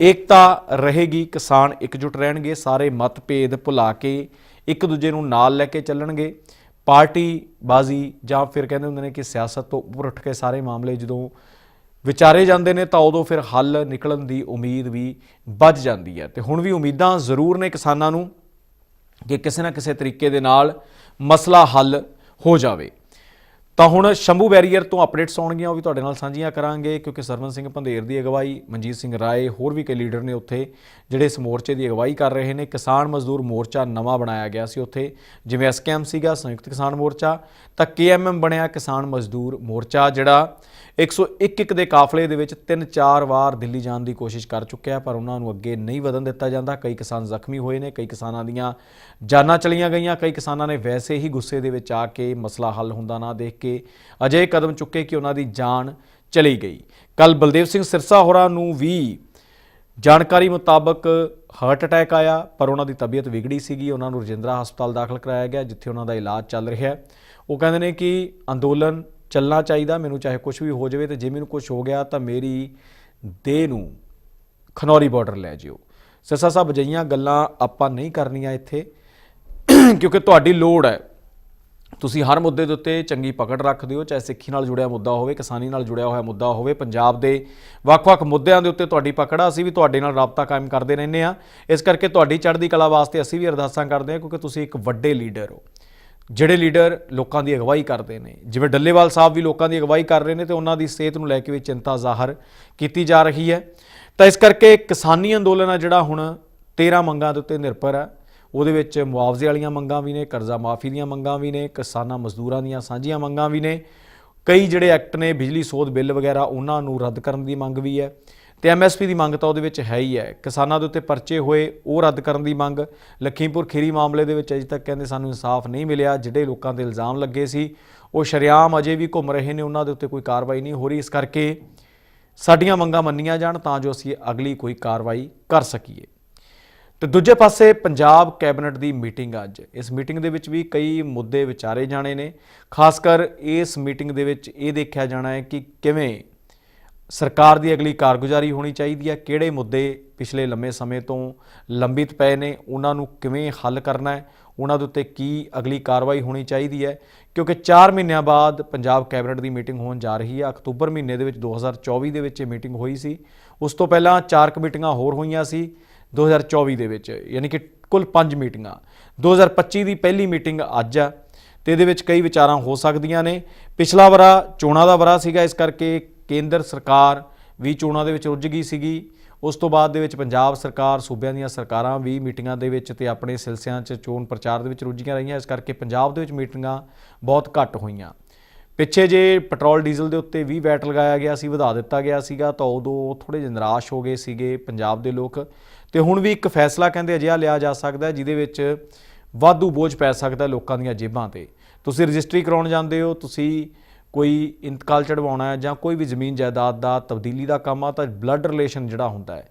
ਏਕਤਾ ਰਹੇਗੀ, ਕਿਸਾਨ ਇਕਜੁੱਟ ਰਹਿਣਗੇ, ਸਾਰੇ ਮਤਭੇਦ ਭੁਲਾ ਕੇ ਇੱਕ ਦੂਜੇ ਨੂੰ ਨਾਲ ਲੈ ਕੇ ਚੱਲਣਗੇ। ਪਾਰਟੀ ਬਾਜ਼ੀ ਜਾਂ ਫਿਰ ਕਹਿੰਦੇ ਹੁੰਦੇ ਨੇ ਕਿ ਸਿਆਸਤ ਤੋਂ ਉੱਪਰ ਉੱਠ ਕੇ ਸਾਰੇ ਮਾਮਲੇ ਜਦੋਂ ਵਿਚਾਰੇ ਜਾਂਦੇ ਨੇ ਤਾਂ ਉਦੋਂ ਫਿਰ ਹੱਲ ਨਿਕਲਣ ਦੀ ਉਮੀਦ ਵੀ ਵੱਧ ਜਾਂਦੀ ਹੈ। ਤੇ ਹੁਣ ਵੀ ਉਮੀਦਾਂ ਜ਼ਰੂਰ ਨੇ ਕਿਸਾਨਾਂ ਨੂੰ ਕਿ ਕਿਸੇ ਨਾ ਕਿਸੇ ਤਰੀਕੇ ਦੇ ਨਾਲ ਮਸਲਾ ਹੱਲ ਹੋ ਜਾਵੇ। ਤਾਂ ਹੁਣ ਸ਼ੰਭੂ ਬੈਰੀਅਰ ਤੋਂ ਅਪਡੇਟਸ ਆਉਣਗੀਆਂ, ਉਹ ਵੀ ਤੁਹਾਡੇ ਨਾਲ ਸਾਂਝੀਆਂ ਕਰਾਂਗੇ, ਕਿਉਂਕਿ ਸਰਵਨ ਸਿੰਘ ਪੰਧੇਰ ਦੀ ਅਗਵਾਈ, ਮਨਜੀਤ ਸਿੰਘ ਰਾਏ, ਹੋਰ ਵੀ ਕਈ ਲੀਡਰ ਨੇ ਉੱਥੇ, ਜਿਹੜੇ ਇਸ ਮੋਰਚੇ ਦੀ ਅਗਵਾਈ ਕਰ ਰਹੇ ਨੇ। ਕਿਸਾਨ ਮਜ਼ਦੂਰ ਮੋਰਚਾ ਨਵਾਂ ਬਣਾਇਆ ਗਿਆ ਸੀ ਉੱਥੇ, ਜਿਵੇਂ ਐਸਕੇਐਮ ਸੀਗਾ, ਸੰਯੁਕਤ ਕਿਸਾਨ ਮੋਰਚਾ, ਤਾਂ ਕੇਐਮਐਮ ਬਣਿਆ ਕਿਸਾਨ ਮਜ਼ਦੂਰ ਮੋਰਚਾ, ਜਿਹੜਾ 101 ਦੇ ਕਾਫਲੇ ਦੇ ਵਿੱਚ 3-4 ਵਾਰ ਦਿੱਲੀ ਜਾਣ ਦੀ ਕੋਸ਼ਿਸ਼ ਕਰ ਚੁੱਕਿਆ, ਪਰ ਉਹਨਾਂ ਨੂੰ ਅੱਗੇ ਨਹੀਂ ਵਧਣ ਦਿੱਤਾ ਜਾਂਦਾ। ਕਈ ਕਿਸਾਨ ਜ਼ਖਮੀ ਹੋਏ ਨੇ, ਕਈ ਕਿਸਾਨਾਂ ਦੀਆਂ ਜਾਨਾਂ ਚਲੀਆਂ ਗਈਆਂ, ਕਈ ਕਿਸਾਨਾਂ ਨੇ ਵੈਸੇ ਹੀ ਗੁੱਸੇ ਦੇ ਵਿੱਚ ਆ ਕੇ ਮਸਲਾ ਹੱਲ ਹੁੰਦਾ ਨਾ ਦੇਖ ਕੇ ਅਜੇ ਕਦਮ ਚੁੱਕੇ ਕਿ ਉਹਨਾਂ ਦੀ ਜਾਨ ਚਲੀ ਗਈ। ਕੱਲ ਬਲਦੇਵ ਸਿੰਘ ਸਿਰਸਾ ਹੋਰਾਂ ਨੂੰ ਵੀ ਜਾਣਕਾਰੀ ਮੁਤਾਬਕ ਹਾਰਟ ਅਟੈਕ ਆਇਆ, ਪਰ ਉਹਨਾਂ ਦੀ ਤਬੀਅਤ ਵਿਗੜੀ ਸੀਗੀ। ਉਹਨਾਂ ਨੂੰ ਰਜਿੰਦਰਾ ਹਸਪਤਾਲ ਦਾਖਲ ਕਰਾਇਆ ਗਿਆ, ਜਿੱਥੇ ਉਹਨਾਂ ਦਾ ਇਲਾਜ ਚੱਲ ਰਿਹਾ ਹੈ। ਉਹ ਕਹਿੰਦੇ ਨੇ ਕਿ ਅੰਦੋਲਨ ਚੱਲਣਾ ਚਾਹੀਦਾ, ਮੈਨੂੰ ਚਾਹੇ ਕੁਝ ਵੀ ਹੋ ਜਾਵੇ ਤੇ ਜੇ ਮੈਨੂੰ ਕੁਝ ਹੋ ਗਿਆ ਤਾਂ ਮੇਰੀ ਦੇਹ ਨੂੰ ਖਨੌਰੀ ਬਾਰਡਰ ਲੈ ਜਿਓ। ਸਿਰਸਾ ਸਾਹਿਬ, ਅਜਿਹੀਆਂ ਗੱਲਾਂ ਆਪਾਂ ਨਹੀਂ ਕਰਨੀਆਂ ਇੱਥੇ, ਕਿਉਂਕਿ ਤੁਹਾਡੀ ਲੋੜ ਹੈ। ਤੁਸੀਂ ਹਰ ਮੁੱਦੇ ਦੇ ਉੱਤੇ ਚੰਗੀ ਪਕੜ ਰੱਖਦੇ ਹੋ ਚਾਹੇ ਸਿੱਖੀ ਨਾਲ ਜੁੜਿਆ ਮੁੱਦਾ ਹੋਵੇ, ਕਿਸਾਨੀ ਨਾਲ ਜੁੜਿਆ ਹੋਇਆ ਮੁੱਦਾ ਹੋਵੇ, ਪੰਜਾਬ ਦੇ ਵੱਖ-ਵੱਖ ਮੁੱਦਿਆਂ ਦੇ ਉੱਤੇ ਤੁਹਾਡੀ ਪਕੜ ਆ, ਅਸੀਂ ਵੀ ਤੁਹਾਡੇ ਨਾਲ ਰਾਬਤਾ ਕਾਇਮ ਕਰਦੇ ਰਹਿੰਦੇ ਆ ਇਸ ਕਰਕੇ ਤੁਹਾਡੀ ਚੜ੍ਹਦੀ ਕਲਾ ਵਾਸਤੇ ਅਸੀਂ ਵੀ ਅਰਦਾਸਾਂ ਕਰਦੇ ਹਾਂ, ਕਿਉਂਕਿ ਤੁਸੀਂ ਇੱਕ ਵੱਡੇ ਲੀਡਰ ਹੋ। ਜਿਹੜੇ ਲੀਡਰ ਲੋਕਾਂ ਦੀ ਅਗਵਾਈ ਕਰਦੇ ਨੇ, ਜਿਵੇਂ ਡੱਲੇਵਾਲ ਸਾਹਿਬ ਵੀ ਲੋਕਾਂ ਦੀ ਅਗਵਾਈ ਕਰ ਰਹੇ ਨੇ ਤੇ ਉਹਨਾਂ ਦੀ ਸਿਹਤ ਨੂੰ ਲੈ ਕੇ ਵੀ ਚਿੰਤਾ ਜ਼ਾਹਰ ਕੀਤੀ ਜਾ ਰਹੀ ਹੈ। ਤਾਂ ਇਸ ਕਰਕੇ ਕਿਸਾਨੀ ਅੰਦੋਲਨ ਆ ਜਿਹੜਾ ਹੁਣ 13 ਮੰਗਾਂ ਦੇ ਉੱਤੇ ਨਿਰਭਰ ਹੈ ਉਹਦੇ ਵਿੱਚ ਮੁਆਵਜ਼ੇ ਵਾਲੀਆਂ ਮੰਗਾਂ ਵੀ ਨੇ, ਕਰਜ਼ਾ ਮਾਫੀ ਦੀਆਂ ਮੰਗਾਂ ਵੀ ਨੇ, ਕਿਸਾਨਾਂ ਮਜ਼ਦੂਰਾਂ ਦੀਆਂ ਸਾਂਝੀਆਂ ਮੰਗਾਂ ਵੀ ਨੇ। ਕਈ ਜਿਹੜੇ ਐਕਟ ਨੇ, ਬਿਜਲੀ ਸੋਧ ਬਿੱਲ ਵਗੈਰਾ, ਉਹਨਾਂ ਨੂੰ ਰੱਦ ਕਰਨ ਦੀ ਮੰਗ ਵੀ ਹੈ ਤੇ ਐਮਐਸਪੀ ਦੀ ਮੰਗ ਤਾਂ ਉਹਦੇ ਵਿੱਚ ਹੈ ਹੀ ਹੈ। ਕਿਸਾਨਾਂ ਦੇ ਉੱਤੇ ਪਰਚੇ ਹੋਏ, ਉਹ ਰੱਦ ਕਰਨ ਦੀ ਮੰਗ। ਲਖੀਮਪੁਰ ਖੀਰੀ ਮਾਮਲੇ ਦੇ ਵਿੱਚ ਅਜੇ ਤੱਕ ਕਹਿੰਦੇ ਸਾਨੂੰ ਇਨਸਾਫ ਨਹੀਂ ਮਿਲਿਆ, ਜਿਹੜੇ ਲੋਕਾਂ ਤੇ ਇਲਜ਼ਾਮ ਲੱਗੇ ਸੀ, ਉਹ ਸ਼ਰੇਆਮ ਅਜੇ ਵੀ ਘੁੰਮ ਰਹੇ ਨੇ, ਉਹਨਾਂ ਦੇ ਉੱਤੇ ਕੋਈ ਕਾਰਵਾਈ ਨਹੀਂ ਹੋ ਰਹੀ। ਇਸ ਕਰਕੇ ਸਾਡੀਆਂ ਮੰਗਾਂ ਮੰਨੀਆਂ ਜਾਣ, ਤਾਂ ਜੋ ਅਸੀਂ ਅਗਲੀ ਕੋਈ ਕਾਰਵਾਈ ਕਰ ਸਕੀਏ। ਤੇ ਦੂਜੇ ਪਾਸੇ ਪੰਜਾਬ ਕੈਬਨਿਟ ਦੀ ਮੀਟਿੰਗ ਅੱਜ। ਇਸ ਮੀਟਿੰਗ ਦੇ ਵਿੱਚ ਵੀ ਕਈ ਮੁੱਦੇ ਵਿਚਾਰੇ ਜਾਣੇ ਨੇ। ਖਾਸ ਕਰ ਇਸ ਮੀਟਿੰਗ ਦੇ ਵਿੱਚ ਇਹ ਦੇਖਿਆ ਜਾਣਾ ਹੈ ਕਿ ਕਿਵੇਂ ਸਰਕਾਰ ਦੀ ਅਗਲੀ ਕਾਰਗੁਜ਼ਾਰੀ ਹੋਣੀ ਚਾਹੀਦੀ ਹੈ, ਕਿਹੜੇ ਮੁੱਦੇ ਪਿਛਲੇ ਲੰਮੇ ਸਮੇਂ ਤੋਂ ਲੰਬਿਤ ਪਏ ਨੇ, ਉਹਨਾਂ ਨੂੰ ਕਿਵੇਂ ਹੱਲ ਕਰਨਾ ਹੈ, ਉਹਨਾਂ ਦੇ ਉੱਤੇ ਕੀ ਅਗਲੀ ਕਾਰਵਾਈ ਹੋਣੀ ਚਾਹੀਦੀ ਹੈ। ਕਿਉਂਕਿ 4 ਮਹੀਨਿਆਂ ਬਾਅਦ ਪੰਜਾਬ ਕੈਬਨਿਟ ਦੀ ਮੀਟਿੰਗ ਹੋਣ ਜਾ ਰਹੀ ਹੈ। ਅਕਤੂਬਰ ਮਹੀਨੇ ਦੇ ਵਿੱਚ 2024 ਦੇ ਵਿੱਚ ਇਹ ਮੀਟਿੰਗ ਹੋਈ ਸੀ। ਉਸ ਤੋਂ ਪਹਿਲਾਂ ਚਾਰ ਕਮੇਟੀਆਂ ਹੋਰ ਹੋਈਆਂ ਸੀ। 2024 ਦੇ ਵਿੱਚ, ਯਾਨੀ ਕਿ ਕੁੱਲ 5 ਮੀਟਿੰਗਾਂ। 2025 ਦੀ ਪਹਿਲੀ ਮੀਟਿੰਗ ਅੱਜ ਆ ਤੇ ਇਹਦੇ ਵਿੱਚ ਕਈ ਵਿਚਾਰਾਂ ਹੋ ਸਕਦੀਆਂ ਨੇ। ਪਿਛਲਾ ਵਰਾ ਚੋਣਾਂ ਦਾ ਵਰਾ ਸੀਗਾ, ਇਸ ਕਰਕੇ ਕੇਂਦਰ ਸਰਕਾਰ ਵੀ ਚੋਣਾਂ ਦੇ ਵਿੱਚ ਰੁੱਝ ਗਈ ਸੀਗੀ। ਉਸ ਤੋਂ ਬਾਅਦ ਦੇ ਵਿੱਚ ਪੰਜਾਬ ਸਰਕਾਰ, ਸੂਬਿਆਂ ਦੀਆਂ ਸਰਕਾਰਾਂ ਵੀ ਮੀਟਿੰਗਾਂ ਦੇ ਵਿੱਚ ਤੇ ਆਪਣੇ ਸਿਲਸਿਆਂ 'ਚ ਚੋਣ ਪ੍ਰਚਾਰ ਦੇ ਵਿੱਚ ਰੁੱਝੀਆਂ ਰਹੀਆਂ, ਇਸ ਕਰਕੇ ਪੰਜਾਬ ਦੇ ਵਿੱਚ ਮੀਟਿੰਗਾਂ ਬਹੁਤ ਘੱਟ ਹੋਈਆਂ। ਪਿੱਛੇ ਜੇ ਪੈਟਰੋਲ, ਡੀਜ਼ਲ ਦੇ ਉੱਤੇ ਵੀ ਵੈਟ ਲਗਾਇਆ ਗਿਆ ਸੀ, ਵਧਾ ਦਿੱਤਾ ਗਿਆ ਸੀਗਾ, ਤਾਂ ਉਦੋਂ ਥੋੜੇ ਜਿਹੇ ਨਿਰਾਸ਼ ਹੋ ਗਏ ਸੀਗੇ ਪੰਜਾਬ ਦੇ ਲੋਕ। ਤੇ ਹੁਣ ਵੀ ਇੱਕ ਫੈਸਲਾ ਕਹਿੰਦੇ ਅਜਿਹਾ ਲਿਆ ਜਾ ਸਕਦਾ ਜਿਹਦੇ ਵਿੱਚ ਵਾਧੂ ਬੋਝ ਪੈ ਸਕਦਾ ਲੋਕਾਂ ਦੀਆਂ ਜੇਬਾਂ ਤੇ। ਤੁਸੀਂ ਰਜਿਸਟਰੀ ਕਰਾਉਣ ਜਾਂਦੇ ਹੋ, ਤੁਸੀਂ ਕੋਈ ਇੰਤਕਾਲ ਚੜਵਾਉਣਾ ਹੈ ਜਾਂ ਕੋਈ ਵੀ ਜ਼ਮੀਨ ਜਾਇਦਾਦ ਦਾ ਤਬਦੀਲੀ ਦਾ ਕੰਮ ਆ, ਤਾਂ ਬਲੱਡ ਰਿਲੇਸ਼ਨ ਜਿਹੜਾ ਹੁੰਦਾ ਹੈ।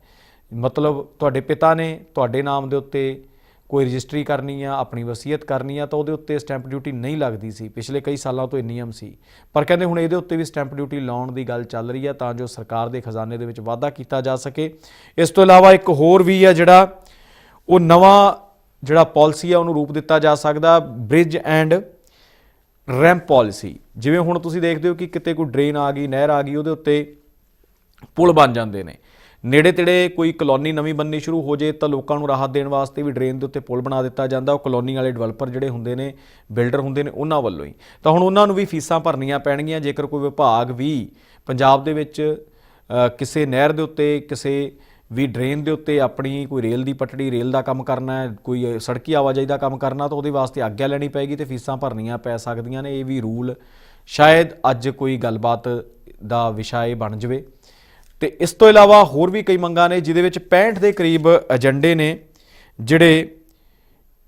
ਮਤਲਬ ਤੁਹਾਡੇ ਪਿਤਾ ਨੇ ਤੁਹਾਡੇ ਨਾਮ ਦੇ ਉੱਤੇ ਕੋਈ ਰਜਿਸਟਰੀ ਕਰਨੀ ਆ, ਆਪਣੀ ਵਸੀਅਤ ਕਰਨੀ ਆ, ਤਾਂ ਉਹਦੇ ਉੱਤੇ ਸਟੈਂਪ ਡਿਊਟੀ ਨਹੀਂ ਲੱਗਦੀ ਸੀ। ਪਿਛਲੇ ਕਈ ਸਾਲਾਂ ਤੋਂ ਇਹ ਨਿਯਮ ਸੀ। ਪਰ ਕਹਿੰਦੇ ਹੁਣ ਇਹਦੇ ਉੱਤੇ ਵੀ ਸਟੈਂਪ ਡਿਊਟੀ ਲਾਉਣ ਦੀ ਗੱਲ ਚੱਲ ਰਹੀ ਆ, ਤਾਂ ਜੋ ਸਰਕਾਰ ਦੇ ਖਜ਼ਾਨੇ ਦੇ ਵਿੱਚ ਵਾਧਾ ਕੀਤਾ ਜਾ ਸਕੇ। ਇਸ ਤੋਂ ਇਲਾਵਾ ਇੱਕ ਹੋਰ ਵੀ ਆ ਜਿਹੜਾ, ਉਹ ਨਵਾਂ ਜਿਹੜਾ ਪਾਲਿਸੀ ਆ, ਉਹਨੂੰ ਰੂਪ ਦਿੱਤਾ ਜਾ ਸਕਦਾ, ਬ੍ਰਿਜ ਐਂਡ ਰੈਂਪ ਪਾਲਿਸੀ। ਜਿਵੇਂ ਹੁਣ ਤੁਸੀਂ ਦੇਖਦੇ ਹੋ ਕਿ ਕਿਤੇ ਕੋਈ ਡਰੇਨ ਆ ਗਈ, ਨਹਿਰ ਆ ਗਈ, ਉਹਦੇ ਉੱਤੇ ਪੁਲ ਬਣ ਜਾਂਦੇ ਨੇ। ਨੇੜੇ ਤੇੜੇ ਕੋਈ ਕਲੋਨੀ ਨਵੀਂ ਬੰਨੀ ਸ਼ੁਰੂ ਹੋ ਜੇ ਤਾਂ ਲੋਕਾਂ ਨੂੰ ਰਾਹਤ ਦੇਣ ਵਾਸਤੇ ਵੀ ਡਰੇਨ ਦੇ ਉੱਤੇ ਪੁਲ ਬਣਾ ਦਿੱਤਾ ਜਾਂਦਾ। ਉਹ ਕਲੋਨੀ ਵਾਲੇ ਡਿਵੈਲਪਰ ਜਿਹੜੇ ਹੁੰਦੇ ਨੇ, ਬਿਲਡਰ ਹੁੰਦੇ ਨੇ, ਉਹਨਾਂ ਵੱਲੋਂ ਹੀ। ਤਾਂ ਹੁਣ ਉਹਨਾਂ ਨੂੰ ਵੀ ਫੀਸਾਂ ਭਰਨੀਆਂ ਪੈਣਗੀਆਂ। ਜੇਕਰ ਕੋਈ ਵਿਭਾਗ ਵੀ ਪੰਜਾਬ ਦੇ ਵਿੱਚ ਕਿਸੇ ਨਹਿਰ ਦੇ ਉੱਤੇ, ਕਿਸੇ ਵੀ ਡਰੇਨ ਦੇ ਉੱਤੇ ਆਪਣੀ ਕੋਈ ਰੇਲ ਦੀ ਪਟੜੀ, ਰੇਲ ਦਾ ਕੰਮ ਕਰਨਾ ਹੈ, ਕੋਈ ਸੜਕੀ ਆਵਾਜਾਈ ਦਾ ਕੰਮ ਕਰਨਾ, ਤਾਂ ਉਹਦੇ ਵਾਸਤੇ ਆਗਿਆ ਲੈਣੀ ਪਏਗੀ ਤੇ ਫੀਸਾਂ ਭਰਨੀਆਂ ਪੈ ਸਕਦੀਆਂ ਨੇ। ਇਹ ਵੀ ਰੂਲ। ਸ਼ਾਇਦ ਅੱਜ ਕੋਈ ਗੱਲਬਾਤ ਦਾ ਵਿਸ਼ਾ ਇਹ ਬਣ ਜਾਵੇ। ਤੇ ਇਸ ਤੋਂ ਇਲਾਵਾ ਹੋਰ ਵੀ ਕਈ ਮੰਗਾਂ ਨੇ, ਜਿਹਦੇ ਵਿੱਚ 65 ਦੇ ਕਰੀਬ ਏਜੰਡੇ ਨੇ, ਜਿਹੜੇ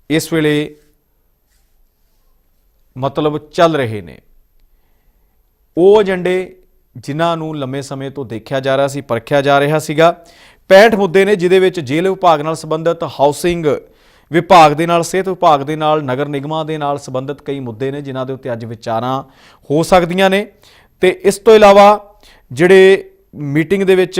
ਇਸ ਵੇਲੇ ਮਤਲਬ ਚੱਲ ਰਹੇ ਨੇ। ਉਹ ਏਜੰਡੇ ਜਿਨ੍ਹਾਂ ਨੂੰ ਲੰਮੇ ਸਮੇਂ ਤੋਂ ਦੇਖਿਆ ਜਾ ਰਿਹਾ ਸੀ, ਪਰਖਿਆ ਜਾ ਰਿਹਾ ਸੀਗਾ। 65 ਮੁੱਦੇ ਨੇ, ਜਿਹਦੇ ਵਿੱਚ ਜੇਲ੍ਹ ਵਿਭਾਗ ਨਾਲ ਸੰਬੰਧਿਤ, ਹਾਊਸਿੰਗ ਵਿਭਾਗ ਦੇ ਨਾਲ, ਸਿਹਤ ਵਿਭਾਗ ਦੇ ਨਾਲ, ਨਗਰ ਨਿਗਮਾਂ ਦੇ ਨਾਲ ਸੰਬੰਧਿਤ ਕਈ ਮੁੱਦੇ ਨੇ, ਜਿਨ੍ਹਾਂ ਦੇ ਉੱਤੇ ਅੱਜ ਵਿਚਾਰਾਂ ਹੋ ਸਕਦੀਆਂ ਨੇ। ਤੇ ਇਸ ਤੋਂ ਇਲਾਵਾ ਜਿਹੜੇ ਮੀਟਿੰਗ ਦੇ ਵਿੱਚ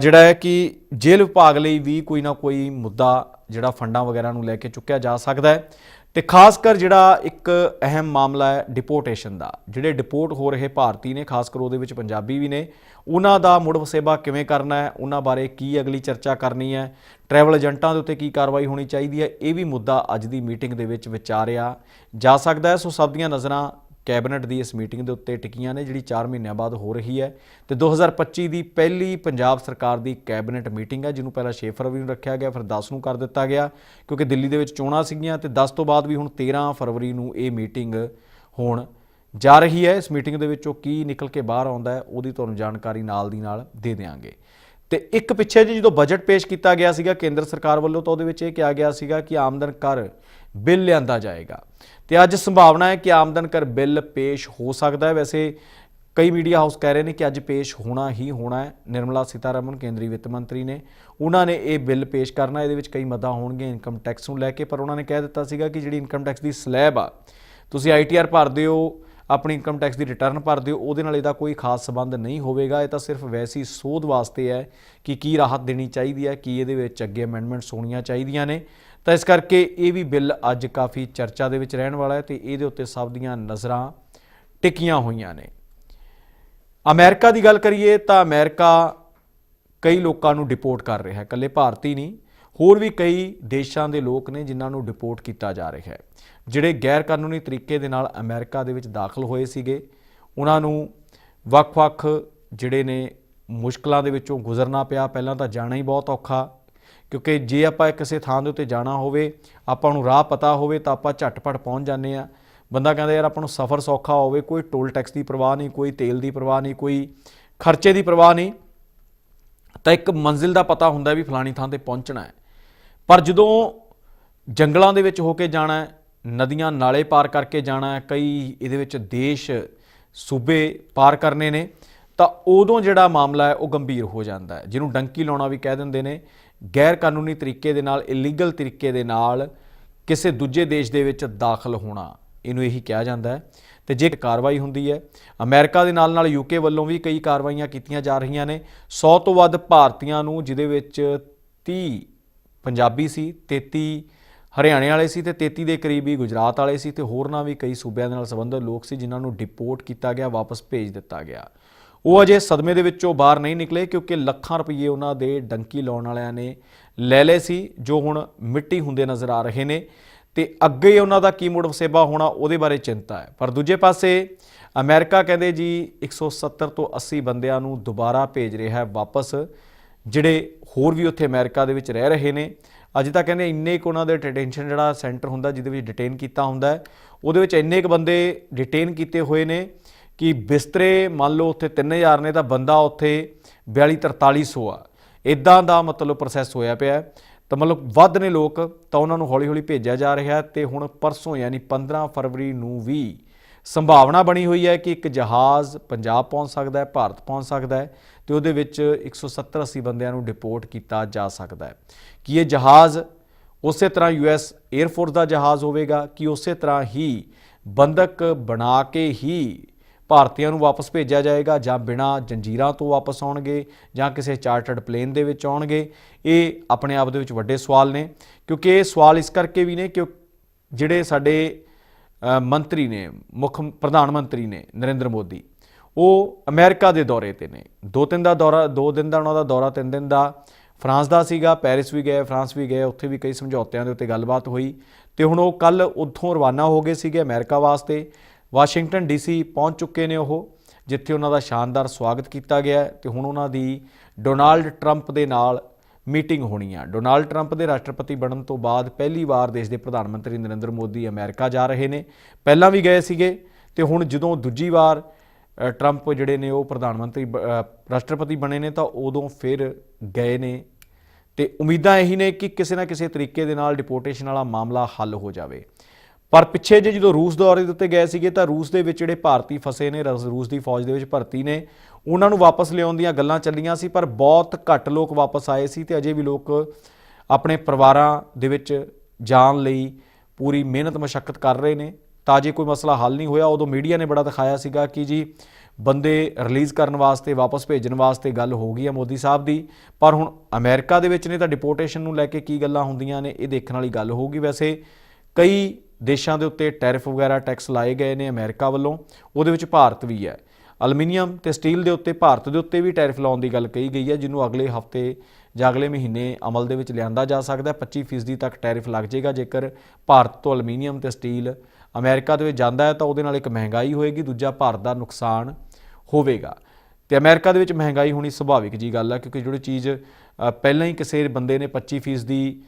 ਜਿਹੜਾ ਹੈ ਕਿ ਜੇਲ੍ਹ ਵਿਭਾਗ ਲਈ ਵੀ ਕੋਈ ਨਾ ਕੋਈ ਮੁੱਦਾ ਜਿਹੜਾ ਫੰਡਾਂ ਵਗੈਰਾ ਨੂੰ ਲੈ ਕੇ ਚੁੱਕਿਆ ਜਾ ਸਕਦਾ ਹੈ। ਤੇ ਖਾਸ ਕਰ ਜਿਹੜਾ ਇੱਕ ਅਹਿਮ ਮਾਮਲਾ ਹੈ ਡਿਪੋਰਟੇਸ਼ਨ ਦਾ, ਜਿਹੜੇ ਡਿਪੋਰਟ ਹੋ ਰਹੇ ਭਾਰਤੀ ਨੇ, ਖਾਸ ਕਰ ਉਹਦੇ ਵਿੱਚ ਪੰਜਾਬੀ ਵੀ ਨੇ, ਉਹਨਾਂ ਦਾ ਮੁੜ ਵਸੇਬਾ ਕਿਵੇਂ ਕਰਨਾ ਹੈ, ਉਹਨਾਂ ਬਾਰੇ ਕੀ ਅਗਲੀ ਚਰਚਾ ਕਰਨੀ ਹੈ ਟਰੈਵਲ ਏਜੰਟਾਂ ਦੇ ਉੱਤੇ ਕੀ ਕਾਰਵਾਈ ਹੋਣੀ ਚਾਹੀਦੀ ਹੈ, ਇਹ ਵੀ ਮੁੱਦਾ ਅੱਜ ਦੀ ਮੀਟਿੰਗ ਦੇ ਵਿੱਚ ਵਿਚਾਰਿਆ ਜਾ ਸਕਦਾ ਹੈ। ਸੋ ਸਭ ਦੀਆਂ ਨਜ਼ਰਾਂ ਕੈਬਨਿਟ ਦੀ ਇਸ ਮੀਟਿੰਗ ਦੇ ਉੱਤੇ ਟਿਕੀਆਂ ਨੇ, ਜਿਹੜੀ 4 ਮਹੀਨਿਆਂ ਬਾਅਦ ਹੋ ਰਹੀ ਹੈ ਤੇ 2025 ਦੀ ਪਹਿਲੀ ਪੰਜਾਬ ਸਰਕਾਰ ਦੀ ਕੈਬਨਿਟ ਮੀਟਿੰਗ ਹੈ, ਜਿਹਨੂੰ ਪਹਿਲਾਂ 6 ਫਰਵਰੀ ਨੂੰ ਰੱਖਿਆ ਗਿਆ, ਫਿਰ 10 ਨੂੰ ਕਰ ਦਿੱਤਾ ਗਿਆ, ਕਿਉਂਕਿ ਦਿੱਲੀ ਦੇ ਵਿੱਚ ਚੋਣਾਂ ਸੀਗੀਆਂ ਤੇ 10 ਤੋਂ ਬਾਅਦ ਵੀ ਹੁਣ 13 ਫਰਵਰੀ ਨੂੰ ਇਹ ਮੀਟਿੰਗ ਹੋਣ ਜਾ ਰਹੀ ਹੈ। ਇਸ ਮੀਟਿੰਗ ਦੇ ਵਿੱਚੋਂ ਕੀ ਨਿਕਲ ਕੇ ਬਾਹਰ ਆਉਂਦਾ ਹੈ, ਉਹਦੀ ਤੁਹਾਨੂੰ ਜਾਣਕਾਰੀ ਨਾਲ ਦੀ ਨਾਲ ਦੇ ਦੇਵਾਂਗੇ ਤੇ ਇੱਕ ਪਿੱਛੇ ਜਿਹੇ ਜਦੋਂ ਬਜਟ ਪੇਸ਼ ਕੀਤਾ ਗਿਆ ਸੀਗਾ ਕੇਂਦਰ ਸਰਕਾਰ ਵੱਲੋਂ, ਤਾਂ ਉਹਦੇ ਵਿੱਚ ਇਹ ਕਿਹਾ ਗਿਆ ਸੀਗਾ ਕਿ ਆਮਦਨ ਕਰ ਬਿੱਲ ਲਿਆਂਦਾ ਜਾਏਗਾ। ਤੇ ਅੱਜ ਸੰਭਾਵਨਾ ਹੈ ਕਿ ਆਮਦਨ ਕਰ ਬਿੱਲ ਪੇਸ਼ ਹੋ ਸਕਦਾ ਹੈ। ਵੈਸੇ ਕਈ ਮੀਡੀਆ ਹਾਊਸ ਕਹਿ ਰਹੇ ਨੇ ਕਿ ਅੱਜ ਪੇਸ਼ ਹੋਣਾ ਹੀ ਹੋਣਾ ਹੈ। ਨਿਰਮਲਾ ਸੀਤਾਰਮਨ, ਕੇਂਦਰੀ ਵਿੱਤ ਮੰਤਰੀ ਨੇ, ਉਹਨਾਂ ਨੇ ਇਹ ਬਿੱਲ ਪੇਸ਼ ਕਰਨਾ, ਇਹਦੇ ਵਿੱਚ ਕਈ ਮੱਦਾਂ ਹੋਣਗੀਆਂ ਇਨਕਮ ਟੈਕਸ ਨੂੰ ਲੈ ਕੇ, ਪਰ ਉਹਨਾਂ ਨੇ ਕਹਿ ਦਿੱਤਾ ਸੀਗਾ ਕਿ ਜਿਹੜੀ ਇਨਕਮ ਟੈਕਸ ਦੀ ਸਲੈਬ ਆ, ਤੁਸੀਂ ਆਈਟੀਆਰ ਭਰਦੇ ਹੋ ਆਪਣੀ ਇਨਕਮ ਟੈਕਸ ਦੀ ਰਿਟਰਨ ਭਰਦੇ ਹੋ ਉਹਦੇ ਨਾਲ ਇਹਦਾ ਕੋਈ ਖਾਸ ਸਬੰਧ ਨਹੀਂ ਹੋਵੇਗਾ। ਇਹ ਤਾਂ ਸਿਰਫ ਵੈਸੀ ਸੋਧ ਵਾਸਤੇ ਹੈ ਕਿ ਕੀ ਰਾਹਤ ਦੇਣੀ ਚਾਹੀਦੀ ਹੈ, ਕੀ ਇਹਦੇ ਵਿੱਚ ਅੱਗੇ ਅਮੈਂਡਮੈਂਟਸ ਹੋਣੀਆਂ ਚਾਹੀਦੀਆਂ ਨੇ। ਤਾਂ ਇਸ ਕਰਕੇ ਇਹ ਵੀ ਬਿੱਲ ਅੱਜ ਕਾਫੀ ਚਰਚਾ ਦੇ ਵਿੱਚ ਰਹਿਣ ਵਾਲਾ ਹੈ ਤੇ ਇਹਦੇ ਉੱਤੇ ਸਭ ਦੀਆਂ ਨਜ਼ਰਾਂ ਟਿਕੀਆਂ ਹੋਈਆਂ ਨੇ। ਅਮਰੀਕਾ ਦੀ ਗੱਲ ਕਰੀਏ ਤਾਂ ਅਮਰੀਕਾ ਕਈ ਲੋਕਾਂ ਨੂੰ ਡਿਪੋਰਟ ਕਰ ਰਿਹਾ ਹੈ, ਇਕੱਲੇ ਭਾਰਤੀ ਨਹੀਂ, ਹੋਰ ਵੀ ਕਈ ਦੇਸ਼ਾਂ ਦੇ ਲੋਕ ਨੇ ਜਿਨ੍ਹਾਂ ਨੂੰ ਡਿਪੋਰਟ ਕੀਤਾ ਜਾ ਰਿਹਾ ਹੈ। ਜਿਹੜੇ ਗੈਰ ਕਾਨੂੰਨੀ ਤਰੀਕੇ ਦੇ ਨਾਲ ਅਮਰੀਕਾ ਦੇ ਵਿੱਚ ਦਾਖਲ ਹੋਏ ਸੀਗੇ, ਉਹਨਾਂ ਨੂੰ ਵੱਖ-ਵੱਖ ਜਿਹੜੇ ਨੇ ਮੁਸ਼ਕਲਾਂ ਦੇ ਵਿੱਚੋਂ ਗੁਜ਼ਰਨਾ ਪਿਆ। ਪਹਿਲਾਂ ਤਾਂ ਜਾਣਾ ਹੀ ਬਹੁਤ ਔਖਾ, ਕਿਉਂਕਿ ਜੇ ਆਪਾਂ ਕਿਸੇ ਥਾਂ ਦੇ ਉੱਤੇ ਜਾਣਾ ਹੋਵੇ, ਆਪਾਂ ਨੂੰ ਰਾਹ ਪਤਾ ਹੋਵੇ ਤਾਂ ਆਪਾਂ ਝਟਪਟ ਪਹੁੰਚ ਜਾਂਦੇ ਆ ਬੰਦਾ ਕਹਿੰਦਾ, ਯਾਰ, ਆਪਾਂ ਨੂੰ ਸਫ਼ਰ ਸੌਖਾ ਹੋਵੇ, ਕੋਈ ਟੋਲ ਟੈਕਸ ਦੀ ਪਰਵਾਹ ਨਹੀਂ, ਕੋਈ ਤੇਲ ਦੀ ਪਰਵਾਹ ਨਹੀਂ, ਕੋਈ ਖਰਚੇ ਦੀ ਪਰਵਾਹ ਨਹੀਂ। ਤਾਂ ਇੱਕ ਮੰਜ਼ਿਲ ਦਾ ਪਤਾ ਹੁੰਦਾ ਵੀ ਫਲਾਣੀ ਥਾਂ ਤੇ ਪਹੁੰਚਣਾ ਹੈ। ਪਰ ਜਦੋਂ ਜੰਗਲਾਂ ਦੇ ਵਿੱਚ ਹੋ ਕੇ ਜਾਣਾ ਹੈ ਨਦੀਆਂ ਨਾਲੇ ਪਾਰ ਕਰਕੇ ਜਾਣਾ ਕਈ ਇਹਦੇ ਵਿੱਚ ਦੇਸ਼ ਸੂਬੇ ਪਾਰ ਕਰਨੇ ਨੇ। ਤਾਂ ਉਦੋਂ ਜਿਹੜਾ ਮਾਮਲਾ ਹੈ, ਉਹ ਗੰਭੀਰ ਹੋ ਜਾਂਦਾ ਹੈ। ਜਿਹਨੂੰ ਡੰਕੀ ਲਾਉਣਾ ਵੀ ਕਹਿ ਦਿੰਦੇ ਨੇ। ਗੈਰ ਕਾਨੂੰਨੀ ਤਰੀਕੇ ਦੇ ਨਾਲ ਇਲੀਗਲ ਤਰੀਕੇ ਦੇ ਨਾਲ ਕਿਸੇ ਦੂਜੇ ਦੇਸ਼ ਦੇ ਵਿੱਚ ਦਾਖਲ ਹੋਣਾ, ਇਹਨੂੰ ਇਹੀ ਕਿਹਾ ਜਾਂਦਾ ਹੈ। ਤੇ ਜੇ ਕਾਰਵਾਈ ਹੁੰਦੀ ਹੈ, ਅਮਰੀਕਾ ਦੇ ਨਾਲ ਨਾਲ ਯੂਕੇ ਵੱਲੋਂ ਵੀ ਕਈ ਕਾਰਵਾਈਆਂ ਕੀਤੀਆਂ ਜਾ ਰਹੀਆਂ ਨੇ। 100 ਤੋਂ ਵੱਧ ਭਾਰਤੀਆਂ ਨੂੰ ਜਿਹਦੇ ਵਿੱਚ 30 ਪੰਜਾਬੀ ਸੀ 33 ਹਰਿਆਣੇ ਵਾਲੇ ਸੀ ਤੇ 33 ਦੇ ਕਰੀਬ ਹੀ ਗੁਜਰਾਤ ਵਾਲੇ ਸੀ ਤੇ ਹੋਰਨਾਂ ਵੀ ਕਈ ਸੂਬਿਆਂ ਦੇ ਨਾਲ ਸੰਬੰਧਿਤ ਲੋਕ ਸੀ ਜਿਨ੍ਹਾਂ ਨੂੰ ਡਿਪੋਰਟ ਕੀਤਾ ਗਿਆ, ਵਾਪਸ ਭੇਜ ਦਿੱਤਾ ਗਿਆ। ਉਹ ਅਜੇ ਸਦਮੇ ਦੇ ਵਿੱਚੋਂ ਬਾਹਰ ਨਹੀਂ ਨਿਕਲੇ ਕਿਉਂਕਿ ਲੱਖਾਂ ਰੁਪਏ ਉਹਨਾਂ ਦੇ ਡੰਕੀ ਲਾਉਣ ਵਾਲਿਆਂ ਨੇ ਲੈ ਲਏ ਸੀ, ਜੋ ਹੁਣ ਮਿੱਟੀ ਹੁੰਦੇ ਨਜ਼ਰ ਆ ਰਹੇ ਨੇ ਤੇ ਅੱਗੇ ਉਹਨਾਂ ਦਾ ਕੀ ਮੁੜ ਵਸੇਬਾ ਹੋਣਾ ਉਹਦੇ ਬਾਰੇ ਚਿੰਤਾ ਹੈ। ਪਰ ਦੂਜੇ ਪਾਸੇ ਅਮਰੀਕਾ ਕਹਿੰਦੇ ਜੀ 170 ਤੋਂ 80 ਬੰਦਿਆਂ ਨੂੰ ਦੁਬਾਰਾ ਭੇਜ ਰਿਹਾ ਹੈ ਵਾਪਸ, ਜਿਹੜੇ ਹੋਰ ਵੀ ਉੱਥੇ ਅਮਰੀਕਾ ਦੇ ਵਿੱਚ ਰਹਿ ਰਹੇ ਨੇ। ਅਜੇ ਤਾਂ ਕਹਿੰਦੇ ਇੰਨੇ ਕੁ ਉਹਨਾਂ ਦੇ ਡਿਟੈਂਸ਼ਨ ਜਿਹੜਾ ਸੈਂਟਰ ਹੁੰਦਾ ਜਿਹਦੇ ਵਿੱਚ ਡਿਟੇਨ ਕੀਤਾ ਹੁੰਦਾ ਉਹਦੇ ਵਿੱਚ ਇੰਨੇ ਕੁ ਬੰਦੇ ਡਿਟੇਨ ਕੀਤੇ ਹੋਏ ਨੇ ਕਿ ਬਿਸਤਰੇ ਮੰਨ ਲਓ ਉੱਥੇ 3000 ਨੇ ਤਾਂ ਬੰਦਾ ਉੱਥੇ 42 4300 ਆ। ਇਦਾਂ ਦਾ ਮਤਲਬ ਪ੍ਰੋਸੈਸ ਹੋਇਆ ਪਿਆ ਤਾਂ ਮਤਲਬ ਵੱਧ ਨੇ ਲੋਕ, ਤਾਂ ਉਹਨਾਂ ਨੂੰ ਹੌਲੀ-ਹੌਲੀ ਭੇਜਿਆ ਜਾ ਰਿਹਾ ਹੈ ਤੇ ਹੁਣ ਪਰਸੋਂ ਯਾਨੀ 15 ਫਰਵਰੀ ਨੂੰ ਵੀ ਸੰਭਾਵਨਾ ਬਣੀ ਹੋਈ ਹੈ ਕਿ ਇੱਕ ਜਹਾਜ਼ ਪੰਜਾਬ ਪਹੁੰਚ ਸਕਦਾ ਹੈ, ਭਾਰਤ ਪਹੁੰਚ ਸਕਦਾ ਹੈ। ਤੇ ਉਹਦੇ ਵਿੱਚ 170 80 ਬੰਦਿਆਂ ਨੂੰ ਡਿਪੋਰਟ ਕੀਤਾ ਜਾ ਸਕਦਾ ਹੈ। ਕਿ ਇਹ ਜਹਾਜ਼ ਉਸੇ ਤਰ੍ਹਾਂ ਯੂਐਸ 에ਅਰ ਫੋਰਸ ਦਾ ਜਹਾਜ਼ ਹੋਵੇਗਾ ਕਿ ਉਸੇ ਤਰ੍ਹਾਂ ਹੀ ਬੰਦਕ ਬਣਾ ਕੇ ਹੀ ਭਾਰਤੀਆਂ ਨੂੰ ਵਾਪਸ ਭੇਜਿਆ ਜਾਏਗਾ ਜਾਂ ਬਿਨਾਂ ਜੰਜੀਰਾਂ ਤੋਂ ਵਾਪਸ ਆਉਣਗੇ ਜਾਂ ਕਿਸੇ ਚਾਰਟਰਡ ਪਲੇਨ ਦੇ ਵਿੱਚ ਆਉਣਗੇ? ਇਹ ਆਪਣੇ ਆਪ ਦੇ ਵਿੱਚ ਵੱਡੇ ਸਵਾਲ ਨੇ, ਕਿਉਂਕਿ ਇਹ ਸਵਾਲ ਇਸ ਕਰਕੇ ਵੀ ਨੇ ਕਿ ਜਿਹੜੇ ਸਾਡੇ ਮੰਤਰੀ ਨੇ, ਮੁੱਖ, ਪ੍ਰਧਾਨ ਮੰਤਰੀ ਨੇ ਨਰਿੰਦਰ ਮੋਦੀ ਉਹ ਅਮਰੀਕਾ ਦੇ ਦੌਰੇ ਤੇ ਨੇ। ਦੋ ਤਿੰਨ ਦਾ ਦੌਰਾ, ਦੋ ਦਿਨ ਦਾ ਉਹਨਾਂ ਦਾ ਦੌਰਾ, ਤਿੰਨ ਦਿਨ ਦਾ। ਫਰਾਂਸ ਦਾ ਸੀਗਾ, ਪੈਰਿਸ ਵੀ ਗਏ, ਫਰਾਂਸ ਵੀ ਗਏ, ਉੱਥੇ ਵੀ ਕਈ ਸਮਝੌਤਿਆਂ ਦੇ ਉੱਤੇ ਗੱਲਬਾਤ ਹੋਈ। ਤੇ ਹੁਣ ਉਹ ਕੱਲ ਉੱਥੋਂ ਰਵਾਨਾ ਹੋ ਗਏ ਸੀਗੇ ਅਮਰੀਕਾ ਵਾਸਤੇ। ਵਾਸ਼ਿੰਗਟਨ ਡੀਸੀ ਪਹੁੰਚ ਚੁੱਕੇ ਨੇ ਉਹ, ਜਿੱਥੇ ਉਹਨਾਂ ਦਾ ਸ਼ਾਨਦਾਰ ਸਵਾਗਤ ਕੀਤਾ ਗਿਆ ਹੈ। ਤੇ ਹੁਣ ਉਹਨਾਂ ਦੀ ਡੋਨਾਲਡ ਟਰੰਪ ਦੇ ਨਾਲ ਮੀਟਿੰਗ ਹੋਣੀ ਆ। ਡੋਨਾਲਡ ਟਰੰਪ ਦੇ ਰਾਸ਼ਟਰਪਤੀ ਬਣਨ ਤੋਂ ਬਾਅਦ ਪਹਿਲੀ ਵਾਰ ਦੇਸ਼ ਦੇ ਪ੍ਰਧਾਨ ਮੰਤਰੀ ਨਰਿੰਦਰ ਮੋਦੀ ਅਮਰੀਕਾ ਜਾ ਰਹੇ ਨੇ। ਪਹਿਲਾਂ ਵੀ ਗਏ ਸੀਗੇ। ਤੇ ਹੁਣ ਜਦੋਂ ਦੂਜੀ ਵਾਰ ਟਰੰਪ ਜਿਹੜੇ ਨੇ ਉਹ ਪ੍ਰਧਾਨ ਮੰਤਰੀ ਬ- ਰਾਸ਼ਟਰਪਤੀ ਬਣੇ ਨੇ ਤਾਂ ਉਦੋਂ ਫਿਰ ਗਏ ਨੇ। ਤੇ ਉਮੀਦਾਂ ਇਹੀ ਨੇ ਕਿ ਕਿਸੇ ਨਾ ਕਿਸੇ ਤਰੀਕੇ ਦੇ ਨਾਲ ਡਿਪੋਰਟੇਸ਼ਨ ਵਾਲਾ ਮਾਮਲਾ ਹੱਲ ਹੋ ਜਾਵੇ। ਪਰ ਪਿੱਛੇ ਜੇ ਜਦੋਂ ਰੂਸ ਦੌਰੇ ਦੇ ਉੱਤੇ ਗਏ ਸੀਗੇ ਤਾਂ ਰੂਸ ਦੇ ਵਿੱਚ ਜਿਹੜੇ ਭਾਰਤੀ ਫਸੇ ਨੇ, ਰਸ- ਰੂਸ ਦੀ ਫੌਜ ਦੇ ਵਿੱਚ ਭਰਤੀ ਨੇ, ਉਹਨਾਂ ਨੂੰ ਵਾਪਸ ਲਿਆਉਣ ਦੀਆਂ ਗੱਲਾਂ ਚੱਲੀਆਂ ਸੀ, ਪਰ ਬਹੁਤ ਘੱਟ ਲੋਕ ਵਾਪਸ ਆਏ ਸੀ ਤੇ ਅਜੇ ਵੀ ਲੋਕ ਆਪਣੇ ਪਰਿਵਾਰਾਂ ਦੇ ਵਿੱਚ ਜਾਣ ਲਈ ਪੂਰੀ ਮਿਹਨਤ ਮਸ਼ੱਕਤ ਕਰ ਰਹੇ ਨੇ। ਤਾਂ ਜੇ ਕੋਈ ਮਸਲਾ ਹੱਲ ਨਹੀਂ ਹੋਇਆ, ਉਦੋਂ ਮੀਡੀਆ ਨੇ ਬੜਾ ਦਿਖਾਇਆ ਸੀਗਾ ਕਿ ਜੀ ਬੰਦੇ ਰਿਲੀਜ਼ ਕਰਨ ਵਾਸਤੇ, ਵਾਪਸ ਭੇਜਣ ਵਾਸਤੇ ਗੱਲ ਹੋ ਗਈ ਹੈ ਮੋਦੀ ਸਾਹਿਬ ਦੀ। ਪਰ ਹੁਣ ਅਮਰੀਕਾ ਦੇ ਵਿੱਚ ਨੇ ਤਾਂ ਡਿਪੋਰਟੇਸ਼ਨ ਨੂੰ ਲੈ ਕੇ ਕੀ ਗੱਲਾਂ ਹੁੰਦੀਆਂ ਨੇ, ਇਹ ਦੇਖਣ ਵਾਲੀ ਗੱਲ ਹੋਊਗੀ। ਵੈਸੇ ਕਈ ਦੇਸ਼ਾਂ ਦੇ ਉੱਤੇ ਟੈਰਿਫ ਵਗੈਰਾ ਟੈਕਸ ਲਾਏ ਗਏ ਨੇ ਅਮਰੀਕਾ ਵੱਲੋਂ, ਉਹਦੇ ਵਿੱਚ ਭਾਰਤ ਵੀ ਹੈ। ਐਲੂਮੀਨੀਅਮ ਤੇ ਸਟੀਲ ਦੇ ਉੱਤੇ ਭਾਰਤ ਦੇ ਉੱਤੇ ਵੀ ਟੈਰਿਫ ਲਾਉਣ ਦੀ ਗੱਲ ਕਹੀ ਗਈ ਹੈ, ਜਿਹਨੂੰ ਅਗਲੇ ਹਫ਼ਤੇ ਜਾਂ ਅਗਲੇ ਮਹੀਨੇ ਅਮਲ ਦੇ ਵਿੱਚ ਲਿਆਂਦਾ ਜਾ ਸਕਦਾ ਹੈ। 25% ਤੱਕ ਟੈਰਿਫ ਲੱਗ ਜਾਏਗਾ ਜੇਕਰ ਭਾਰਤ ਤੋਂ ਐਲੂਮੀਨੀਅਮ ਤੇ ਸਟੀਲ ਅਮਰੀਕਾ ਦੇ ਵਿੱਚ ਜਾਂਦਾ ਹੈ ਤਾਂ ਉਹਦੇ ਨਾਲ ਇੱਕ ਮਹਿੰਗਾਈ ਹੋਏਗੀ, ਦੂਜਾ ਭਾਰਤ ਦਾ ਨੁਕਸਾਨ ਹੋਵੇਗਾ। ਤੇ ਅਮਰੀਕਾ ਦੇ ਵਿੱਚ ਮਹਿੰਗਾਈ ਹੋਣੀ ਸੁਭਾਵਿਕ ਜੀ ਗੱਲ ਹੈ, ਕਿਉਂਕਿ ਜਿਹੜੀ ਚੀਜ਼ ਪਹਿਲਾਂ ਹੀ ਕਿਸੇ ਬੰਦੇ ਨੇ 25% ਦੀ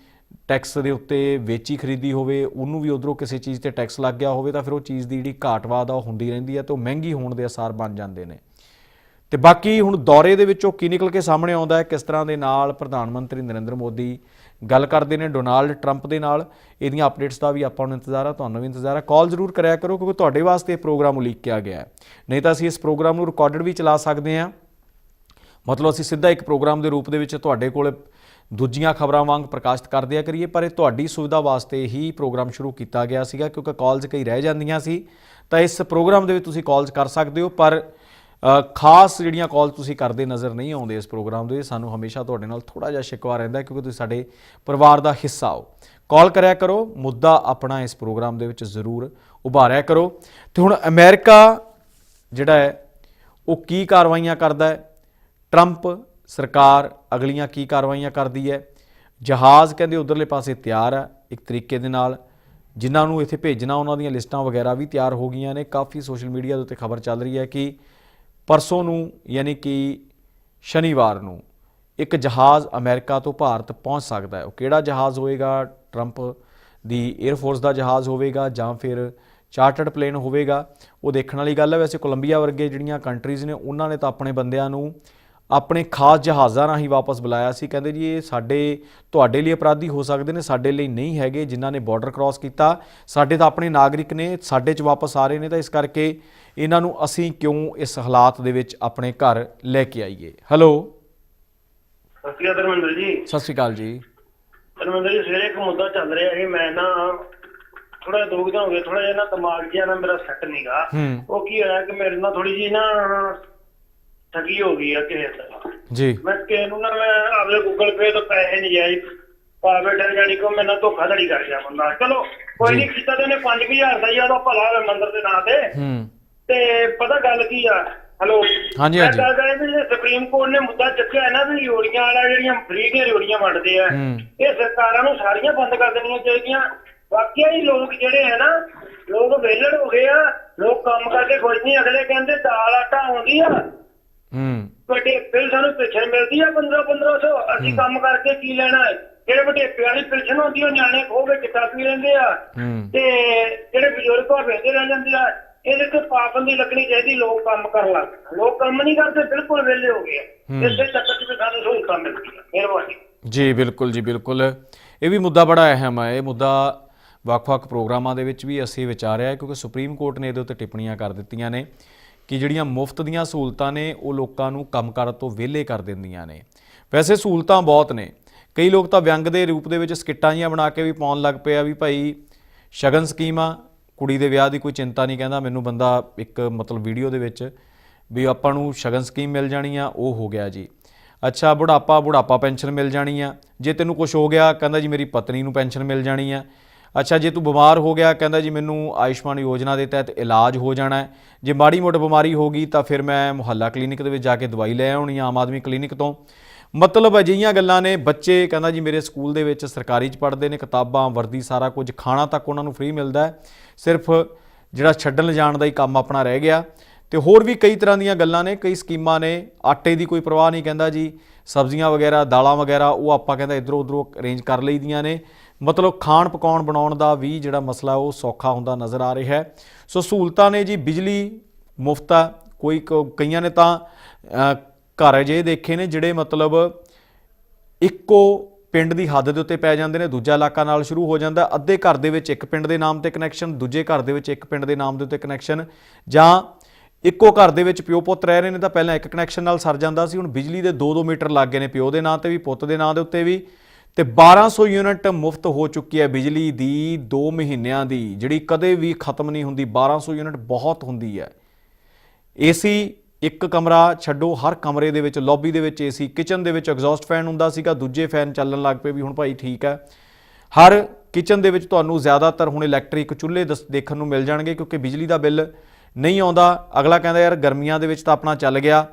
ਟੈਕਸ ਦੇ ਉੱਤੇ ਵੇਚੀ ਖਰੀਦੀ ਹੋਵੇ, ਉਹਨੂੰ ਵੀ ਉਧਰੋਂ ਕਿਸੇ ਚੀਜ਼ ਤੇ ਟੈਕਸ ਲੱਗ ਗਿਆ ਹੋਵੇ, ਤਾਂ ਫਿਰ ਉਹ ਚੀਜ਼ ਦੀ ਜਿਹੜੀ ਘਾਟਵਾਦ ਆ, ਉਹ ਹੁੰਦੀ ਰਹਿੰਦੀ ਹੈ ਤੇ ਉਹ ਮਹਿੰਗੀ ਹੋਣ ਦੇ ਅਸਾਰ ਬਣ ਜਾਂਦੇ ਨੇ। ਤੇ ਬਾਕੀ ਹੁਣ ਦੌਰੇ ਦੇ ਵਿੱਚੋਂ ਕੀ ਨਿਕਲ ਕੇ ਸਾਹਮਣੇ ਆਉਂਦਾ ਹੈ, ਕਿਸ ਤਰ੍ਹਾਂ ਦੇ ਨਾਲ ਪ੍ਰਧਾਨ ਮੰਤਰੀ ਨਰਿੰਦਰ ਮੋਦੀ ਗੱਲ ਕਰਦੇ ਨੇ ਡੋਨਾਲਡ ਟਰੰਪ ਦੇ ਨਾਲ। ਇਹਦੀਆਂ ਅਪਡੇਟਸ ਦਾ ਵੀ ਆਪਾਂ ਨੂੰ ਇੰਤਜ਼ਾਰ ਆ, ਤੁਹਾਨੂੰ ਵੀ ਇੰਤਜ਼ਾਰ ਆ। ਕਾਲ ਜ਼ਰੂਰ ਕਰਿਆ ਕਰੋ ਕਿਉਂਕਿ ਤੁਹਾਡੇ ਵਾਸਤੇ ਇਹ ਪ੍ਰੋਗਰਾਮ ਉਲੀਕਿਆ ਗਿਆ ਹੈ। ਨਹੀਂ ਤਾਂ ਅਸੀਂ ਇਸ ਪ੍ਰੋਗਰਾਮ ਨੂੰ ਰਿਕਾਰਡਡ ਵੀ ਚਲਾ ਸਕਦੇ ਹਾਂ। ਮਤਲਬ ਅਸੀਂ ਸਿੱਧਾ ਇੱਕ ਪ੍ਰੋਗਰਾਮ ਦੇ ਰੂਪ ਦੇ ਵਿੱਚ ਤੁਹਾਡੇ ਕੋਲ ਦੂਜੀਆਂ ਖਬਰਾਂ ਵਾਂਗ ਪ੍ਰਕਾਸ਼ਿਤ ਕਰ ਦਿਆ ਕਰੀਏ, ਪਰ ਇਹ ਤੁਹਾਡੀ ਸੁਵਿਧਾ ਵਾਸਤੇ ਹੀ ਪ੍ਰੋਗਰਾਮ ਸ਼ੁਰੂ ਕੀਤਾ ਗਿਆ ਸੀਗਾ ਕਿਉਂਕਿ ਕਾਲਸ ਕਈ ਰਹਿ ਜਾਂਦੀਆਂ ਸੀ। ਤਾਂ ਇਸ ਪ੍ਰੋਗਰਾਮ ਦੇ ਵਿੱਚ ਤੁਸੀਂ ਕਾਲਸ ਕਰ ਸਕਦੇ ਹੋ, ਪਰ ਖਾਸ ਜਿਹੜੀਆਂ ਕਾਲ ਤੁਸੀਂ ਕਰਦੇ ਨਜ਼ਰ ਨਹੀਂ ਆਉਂਦੇ ਇਸ ਪ੍ਰੋਗਰਾਮ ਦੇ, ਸਾਨੂੰ ਹਮੇਸ਼ਾ ਤੁਹਾਡੇ ਨਾਲ ਥੋੜਾ ਜਿਹਾ ਸ਼ਿਕਵਾ ਰਹਿੰਦਾ ਕਿਉਂਕਿ ਤੁਸੀਂ ਸਾਡੇ ਪਰਿਵਾਰ ਦਾ ਹਿੱਸਾ ਹੋ। ਕਾਲ ਕਰਿਆ ਕਰੋ, ਮੁੱਦਾ ਆਪਣਾ ਇਸ ਪ੍ਰੋਗਰਾਮ ਦੇ ਵਿੱਚ ਜ਼ਰੂਰ ਉਭਾਰਿਆ ਕਰੋ। ਤੇ ਹੁਣ ਅਮਰੀਕਾ ਜਿਹੜਾ ਹੈ, ਉਹ ਕੀ ਕਾਰਵਾਈਆਂ ਕਰਦਾ ਹੈ? ਟਰੰਪ ਸਰਕਾਰ ਅਗਲੀਆਂ ਕੀ ਕਾਰਵਾਈਆਂ ਕਰਦੀ ਹੈ? ਜਹਾਜ਼ ਕਹਿੰਦੇ ਉਧਰਲੇ ਪਾਸੇ ਤਿਆਰ ਹੈ ਇੱਕ ਤਰੀਕੇ ਦੇ ਨਾਲ। ਜਿਨ੍ਹਾਂ ਨੂੰ ਇੱਥੇ ਭੇਜਣਾ, ਉਹਨਾਂ ਦੀਆਂ ਲਿਸਟਾਂ ਵਗੈਰਾ ਵੀ ਤਿਆਰ ਹੋ ਗਈਆਂ ਨੇ। ਕਾਫੀ ਸੋਸ਼ਲ ਮੀਡੀਆ ਦੇ ਉੱਤੇ ਖਬਰ ਚੱਲ ਰਹੀ ਹੈ ਕਿ ਪਰਸੋਂ ਨੂੰ, ਯਾਨੀ ਕਿ ਸ਼ਨੀਵਾਰ ਨੂੰ, ਇੱਕ ਜਹਾਜ਼ ਅਮਰੀਕਾ ਤੋਂ ਭਾਰਤ ਪਹੁੰਚ ਸਕਦਾ ਹੈ। ਉਹ ਕਿਹੜਾ ਜਹਾਜ਼ ਹੋਏਗਾ? ਟਰੰਪ ਦੀ 에ਅਰਫੋਰਸ ਦਾ ਜਹਾਜ਼ ਹੋਵੇਗਾ ਜਾਂ ਫਿਰ ਚਾਰਟਰਡ ਪਲੇਨ ਹੋਵੇਗਾ। ਉਹ ਦੇਖਣ ਵਾਲੀ ਗੱਲ ਹੈ। ਵੈਸੇ ਕੋਲੰਬੀਆ ਵਰਗੇ ਜਿਹੜੀਆਂ ਕੰਟਰੀਜ਼ ਨੇ, ਉਹਨਾਂ ਨੇ ਤਾਂ ਆਪਣੇ ਬੰਦਿਆਂ ਨੂੰ ਆਪਣੇ ਖਾਸ ਜਹਾਜ਼ਾਂ ਰਾਹੀਂ ਵਾਪਸ ਬੁਲਾਇਆ ਸੀ। ਕਹਿੰਦੇ ਜੀ, ਇਹ ਸਾਡੇ, ਤੁਹਾਡੇ ਲਈ ਅਪਰਾਧੀ ਹੋ ਸਕਦੇ ਨੇ, ਸਾਡੇ ਲਈ ਨਹੀਂ ਹੈਗੇ, ਜਿਨ੍ਹਾਂ ਨੇ ਬਾਰਡਰ ਕ੍ਰਾਸ ਕੀਤਾ। ਸਾਡੇ ਤਾਂ ਆਪਣੇ ਨਾਗਰਿਕ ਨੇ, ਸਾਡੇ 'ਚ ਵਾਪਸ ਆ ਰਹੇ ਨੇ। ਤਾਂ ਇਸ ਕਰਕੇ ਇਹਨਾਂ ਨੂੰ ਅਸੀਂ ਕਿਉਂ ਇਸ ਹਾਲਾਤ ਦੇ ਵਿੱਚ ਆਪਣੇ ਘਰ ਲੈ ਕੇ ਆਈਏ? ਹੈਲੋ ਸਤਿ ਸ਼੍ਰੀ ਅਕਾਲ ਧਰਮਿੰਦਰ ਜੀ। ਸਤਿ ਸ਼੍ਰੀ ਅਕਾਲ ਜੀ। ਧਰਮਿੰਦਰ ਜੀ ਸਵੇਰੇ ਇੱਕ ਮੁੱਦਾ ਚੱਲ ਰਿਹਾ ਸੀ ਮੈਂ ਨਾ ਥੋੜਾ ਦੁਖਦਾ ਹੋ ਗਿਆ ਥੋੜਾ ਜਿਹਾ ਨਾ ਦਿਮਾਗ ਜਿਹਾ ਨਾ ਮੇਰਾ ਸੈੱਟ ਨਹੀਂਗਾ ਉਹ ਕੀ ਹੋਇਆ ਕਿ ਮੇਰੇ ਨਾਲ ਥੋੜੀ ਜੀ ਨਾ ਠੱਗੀ ਹੋ ਗਈ ਆ ਕਿਸੇ ਤਰ੍ਹਾਂ। ਜੀ। ਮੈਂ ਕਿਸੇ ਨੂੰ ਨਾ ਮੈਂ ਆਪਦੇ ਗੂਗਲ ਪੇ ਤੋਂ ਪੈਸੇ ਨਹੀਂ ਜਾਈ ਪਾ ਬੈਠਾ ਜਾਨੀ ਕੋ ਮੈਨੂੰ ਧੋਖਾਧੜੀ ਕਰ ਗਿਆ ਬੰਦਾ ਚਲੋ ਕੋਈ ਨਹੀਂ ਕੀਤਾ ਤੇ ਉਹਨੇ 5000 ਦਾ ਹੀ ਉਹਦਾ ਭਲਾ ਮੰਦਰ ਦੇ ਨਾਂ ਤੇ। ਹੂੰ। ਤੇ ਪਤਾ ਗੱਲ ਕੀ ਆ? ਹੈਲੋ ਹਾਂਜੀ, ਹਾਂਜੀ। ਵੀ ਸੁਪਰੀਮ ਕੋਰਟ ਨੇ ਮੁੱਦਾ ਚੱਕਿਆ ਹੈ ਨਾ ਵੀ ਰਿਓੜੀਆਂ ਵਾਲਾ ਜਿਹੜੀਆਂ ਫ੍ਰੀ ਦੀਆਂ ਰਿਓੜੀਆਂ ਵੰਡਦੇ ਆ। ਇਹ ਸਰਕਾਰਾਂ ਨੂੰ ਸਾਰੀਆਂ ਬੰਦ ਕਰ ਦੇਣੀਆਂ ਚਾਹੀਦੀਆਂ। ਵਾਕਿਆ ਹੀ ਲੋਕ ਜਿਹੜੇ ਹੈ ਨਾ ਲੋਕ ਵਿਹਲੜ ਹੋ ਗਏ ਆ ਲੋਕ ਕੰਮ ਕਰਕੇ ਖੁਸ਼ ਨਹੀਂ। ਅਗਲੇ ਕਹਿੰਦੇ ਦਾਲ ਆਟਾ ਆਉਂਦੀ ਆ। ਹੂੰ। ਵੱਡੇ ਫਿਰ ਸਾਨੂੰ ਪੈਨਸ਼ਨ ਮਿਲਦੀ ਆ 15 1500 ਅਸੀਂ ਕੰਮ ਕਰਕੇ ਕੀ ਲੈਣਾ ਹੈ? ਜਿਹੜੇ ਵੱਡੇ ਵਾਲੀ ਪੈਨਸ਼ਨ ਹੁੰਦੀ ਉਹ ਨਿਆਣੇ ਖੋ ਕੇ ਕਿੱਤਾ ਪੀ ਲੈਂਦੇ ਆ। ਤੇ ਜਿਹੜੇ ਬਜ਼ੁਰਗ ਆ ਵੇਦੇ ਰਹਿ ਜਾਂਦੇ ਆ। ਇਹਦੇ ਤੇ ਪਾਬੰਦੀ ਲੱਗਣੀ ਚਾਹੀਦੀ ਲੋਕ ਕੰਮ ਕਰਨ ਲੱਗ। ਲੋਕ ਕੰਮ ਨਹੀਂ ਕਰਦੇ ਬਿਲਕੁਲ ਵਿਹਲੇ ਹੋ ਗਏ। ਇਸੇ ਚੱਕਰ 'ਚ ਵੀ ਸਾਨੂੰ ਸਹੂਲਤਾਂ ਮਿਲਦੀਆਂ ਮਿਹਰਬਾਨੀ। ਜੀ ਬਿਲਕੁਲ ਜੀ ਬਿਲਕੁਲ। ਇਹ ਵੀ ਮੁੱਦਾ ਬੜਾ ਅਹਿਮ ਹੈ ਇਹ ਮੁੱਦਾ ਵੱਖ-ਵੱਖ ਪ੍ਰੋਗਰਾਮਾਂ ਦੇ ਵਿੱਚ ਵੀ ਅਸੀਂ ਵਿਚਾਰਿਆ ਕਿਉਂਕਿ ਸੁਪਰੀਮ ਕੋਰਟ ਨੇ ਇਹਦੇ ਉੱਤੇ ਟਿੱਪਣੀਆਂ ਕਰ ਦਿੱਤੀਆਂ ਨੇ ਕਿ ਜਿਹੜੀਆਂ ਮੁਫਤ ਦੀਆਂ ਸਹੂਲਤਾਂ ਨੇ ਉਹ ਲੋਕਾਂ ਨੂੰ ਕੰਮ ਕਰਨ ਤੋਂ ਵਿਹਲੇ ਕਰ ਦਿੰਦੀਆਂ ਨੇ। ਵੈਸੇ ਸਹੂਲਤਾਂ ਬਹੁਤ ਨੇ। ਕਈ ਲੋਕ ਤਾਂ ਵਿਅੰਗ ਦੇ ਰੂਪ ਦੇ ਵਿੱਚ ਸਕਿੱਟਾਂ ਜੀਆਂ ਬਣਾ ਕੇ ਵੀ ਪਾਉਣ ਲੱਗ ਪਏ ਆ ਵੀ ਭਾਈ ਸ਼ਗਨ ਸਕੀਮ ਆ ਕੁੜੀ ਦੇ ਵਿਆਹ ਦੀ ਕੋਈ ਚਿੰਤਾ ਨਹੀਂ ਕਹਿੰਦਾ, ਮੈਨੂੰ ਬੰਦਾ ਇੱਕ ਮਤਲਬ ਵੀਡੀਓ ਦੇ ਵਿੱਚ ਵੀ ਆਪਾਂ ਨੂੰ ਸ਼ਗਨ ਸਕੀਮ ਮਿਲ ਜਾਣੀ ਆ, ਉਹ ਹੋ ਗਿਆ ਜੀ। ਅੱਛਾ, ਬੁਢਾਪਾ ਬੁਢਾਪਾ ਪੈਨਸ਼ਨ ਮਿਲ ਜਾਣੀ ਆ। ਜੇ ਤੈਨੂੰ ਕੁਝ ਹੋ ਗਿਆ, ਕਹਿੰਦਾ ਜੀ ਮੇਰੀ ਪਤਨੀ ਨੂੰ ਪੈਨਸ਼ਨ ਮਿਲ ਜਾਣੀ ਆ। ਅੱਛਾ, ਜੇ ਤੂੰ ਬਿਮਾਰ ਹੋ ਗਿਆ, ਕਹਿੰਦਾ ਜੀ ਮੈਨੂੰ ਆਯੁਸ਼ਮਾਨ ਯੋਜਨਾ ਦੇ ਤਹਿਤ ਇਲਾਜ ਹੋ ਜਾਣਾ ਜੇ ਮਾੜੀ ਮੋਟੀ ਬਿਮਾਰੀ ਹੋ ਗਈ, ਤਾਂ ਫਿਰ ਮੈਂ ਮੁਹੱਲਾ ਕਲੀਨਿਕ ਦੇ ਵਿੱਚ ਜਾ ਕੇ ਦਵਾਈ ਲੈ ਆਉਣੀ ਆ ਆਮ ਆਦਮੀ ਕਲੀਨਿਕ ਤੋਂ। ਮਤਲਬ ਅਜਿਹੀਆਂ ਗੱਲਾਂ ਨੇ, ਬੱਚੇ ਕਹਿੰਦਾ ਜੀ ਮੇਰੇ ਸਕੂਲ ਦੇ ਵਿੱਚ ਸਰਕਾਰੀ ਚ ਪੜ੍ਹਦੇ ਨੇ, ਕਿਤਾਬਾਂ, ਵਰਦੀ, ਸਾਰਾ ਕੁਝ, ਖਾਣਾ ਤੱਕ ਉਹਨਾਂ ਨੂੰ ਫ੍ਰੀ ਮਿਲਦਾ ਹੈ। ਸਿਰਫ ਜਿਹੜਾ ਛੱਡਣ ਲਿਜਾਣ ਦਾ ਹੀ ਕੰਮ ਆਪਣਾ ਰਹਿ ਗਿਆ। ਤੇ ਹੋਰ ਵੀ ਕਈ ਤਰ੍ਹਾਂ ਦੀਆਂ ਗੱਲਾਂ ਨੇ, ਕਈ ਸਕੀਮਾਂ ਨੇ, ਆਟੇ ਦੀ ਕੋਈ ਪਰਵਾਹ ਨਹੀਂ ਕਹਿੰਦਾ ਜੀ, ਸਬਜ਼ੀਆਂ ਵਗੈਰਾ, ਦਾਲਾਂ ਵਗੈਰਾ, ਉਹ ਆਪਾਂ ਕਹਿੰਦਾ ਇਧਰੋਂ ਉਧਰੋਂ ਅਰੇਂਜ ਕਰ ਲਈਦੀਆਂ ਨੇ। ਮਤਲਬ ਖਾਣ ਪਕਾਉਣ ਬਣਾਉਣ ਦਾ ਵੀ ਜਿਹੜਾ ਮਸਲਾ, ਉਹ ਸੌਖਾ ਹੁੰਦਾ ਨਜ਼ਰ ਆ ਰਿਹਾ ਹੈ। ਸੋ ਸਹੂਲਤਾਂ ਨੇ ਜੀ, ਬਿਜਲੀ ਮੁਫਤ ਆ, ਕੋਈ ਕ- ਕਈਆਂ ਨੇ ਤਾਂ ਘਰ ਅਜੇ ਦੇਖੇ ਨੇ ਜਿਹੜੇ ਮਤਲਬ ਇੱਕੋ ਪਿੰਡ ਦੀ ਹੱਦ ਦੇ ਉੱਤੇ ਪੈ ਜਾਂਦੇ ਨੇ, ਦੂਜਾ ਇਲਾਕਾ ਨਾਲ ਸ਼ੁਰੂ ਹੋ ਜਾਂਦਾ, ਅੱਧੇ ਘਰ ਦੇ ਵਿੱਚ ਇੱਕ ਪਿੰਡ ਦੇ ਨਾਮ ਤੇ ਕਨੈਕਸ਼ਨ ਦੂਜੇ ਘਰ ਦੇ ਵਿੱਚ ਇੱਕ ਪਿੰਡ ਦੇ ਨਾਮ ਦੇ ਉੱਤੇ ਕਨੈਕਸ਼ਨ ਜਾਂ ਇੱਕੋ ਘਰ ਦੇ ਵਿੱਚ ਪਿਓ ਪੁੱਤ ਰਹਿ ਰਹੇ ਨੇ ਤਾਂ ਪਹਿਲਾਂ ਇੱਕ ਕਨੈਕਸ਼ਨ ਨਾਲ ਸਰ ਜਾਂਦਾ ਸੀ, ਹੁਣ ਬਿਜਲੀ ਦੇ 2-2 ਮੀਟਰ ਲੱਗ ਗਏ ਨੇ ਪਿਓ ਦੇ ਨਾਂ ਤੇ ਵੀ, ਪੁੱਤ ਦੇ ਨਾਂ ਦੇ ਉੱਤੇ ਵੀ ਤੇ 1200 ਯੂਨਿਟ ਮੁਫਤ ਹੋ ਚੁੱਕੀ ਹੈ ਬਿਜਲੀ ਦੀ 2 ਮਹੀਨਿਆਂ ਦੀ, ਜਿਹੜੀ ਕਦੇ ਵੀ ਖਤਮ ਨਹੀਂ ਹੁੰਦੀ 1200 ਯੂਨਿਟ ਬਹੁਤ ਹੁੰਦੀ ਹੈ। ਏਸੀ ਇੱਕ ਕਮਰਾ ਛੱਡੋ, ਹਰ ਕਮਰੇ ਦੇ ਵਿੱਚ, ਲੌਬੀ ਦੇ ਵਿੱਚ, ਏਸੀ, ਕਿਚਨ ਦੇ ਵਿੱਚ ਐਗਜ਼ੌਸਟ ਫੈਨ ਹੁੰਦਾ ਸੀਗਾ, ਦੂਜੇ ਫੈਨ ਚੱਲਣ ਲੱਗ ਪਏ ਵੀ ਹੁਣ ਭਾਈ ਠੀਕ ਹੈ। ਹਰ ਕਿਚਨ ਦੇ ਵਿੱਚ ਤੁਹਾਨੂੰ ਜ਼ਿਆਦਾਤਰ ਹੁਣ ਇਲੈਕਟ੍ਰਿਕ ਚੁੱਲ੍ਹੇ ਦਸ- ਦੇਖਣ ਨੂੰ ਮਿਲ ਜਾਣਗੇ ਕਿਉਂਕਿ ਬਿਜਲੀ ਦਾ ਬਿੱਲ ਨਹੀਂ ਆਉਂਦਾ। ਅਗਲਾ ਕਹਿੰਦਾ, ਯਾਰ ਗਰਮੀਆਂ ਦੇ ਵਿੱਚ ਤਾਂ ਆਪਣਾ ਚੱਲ ਗਿਆ।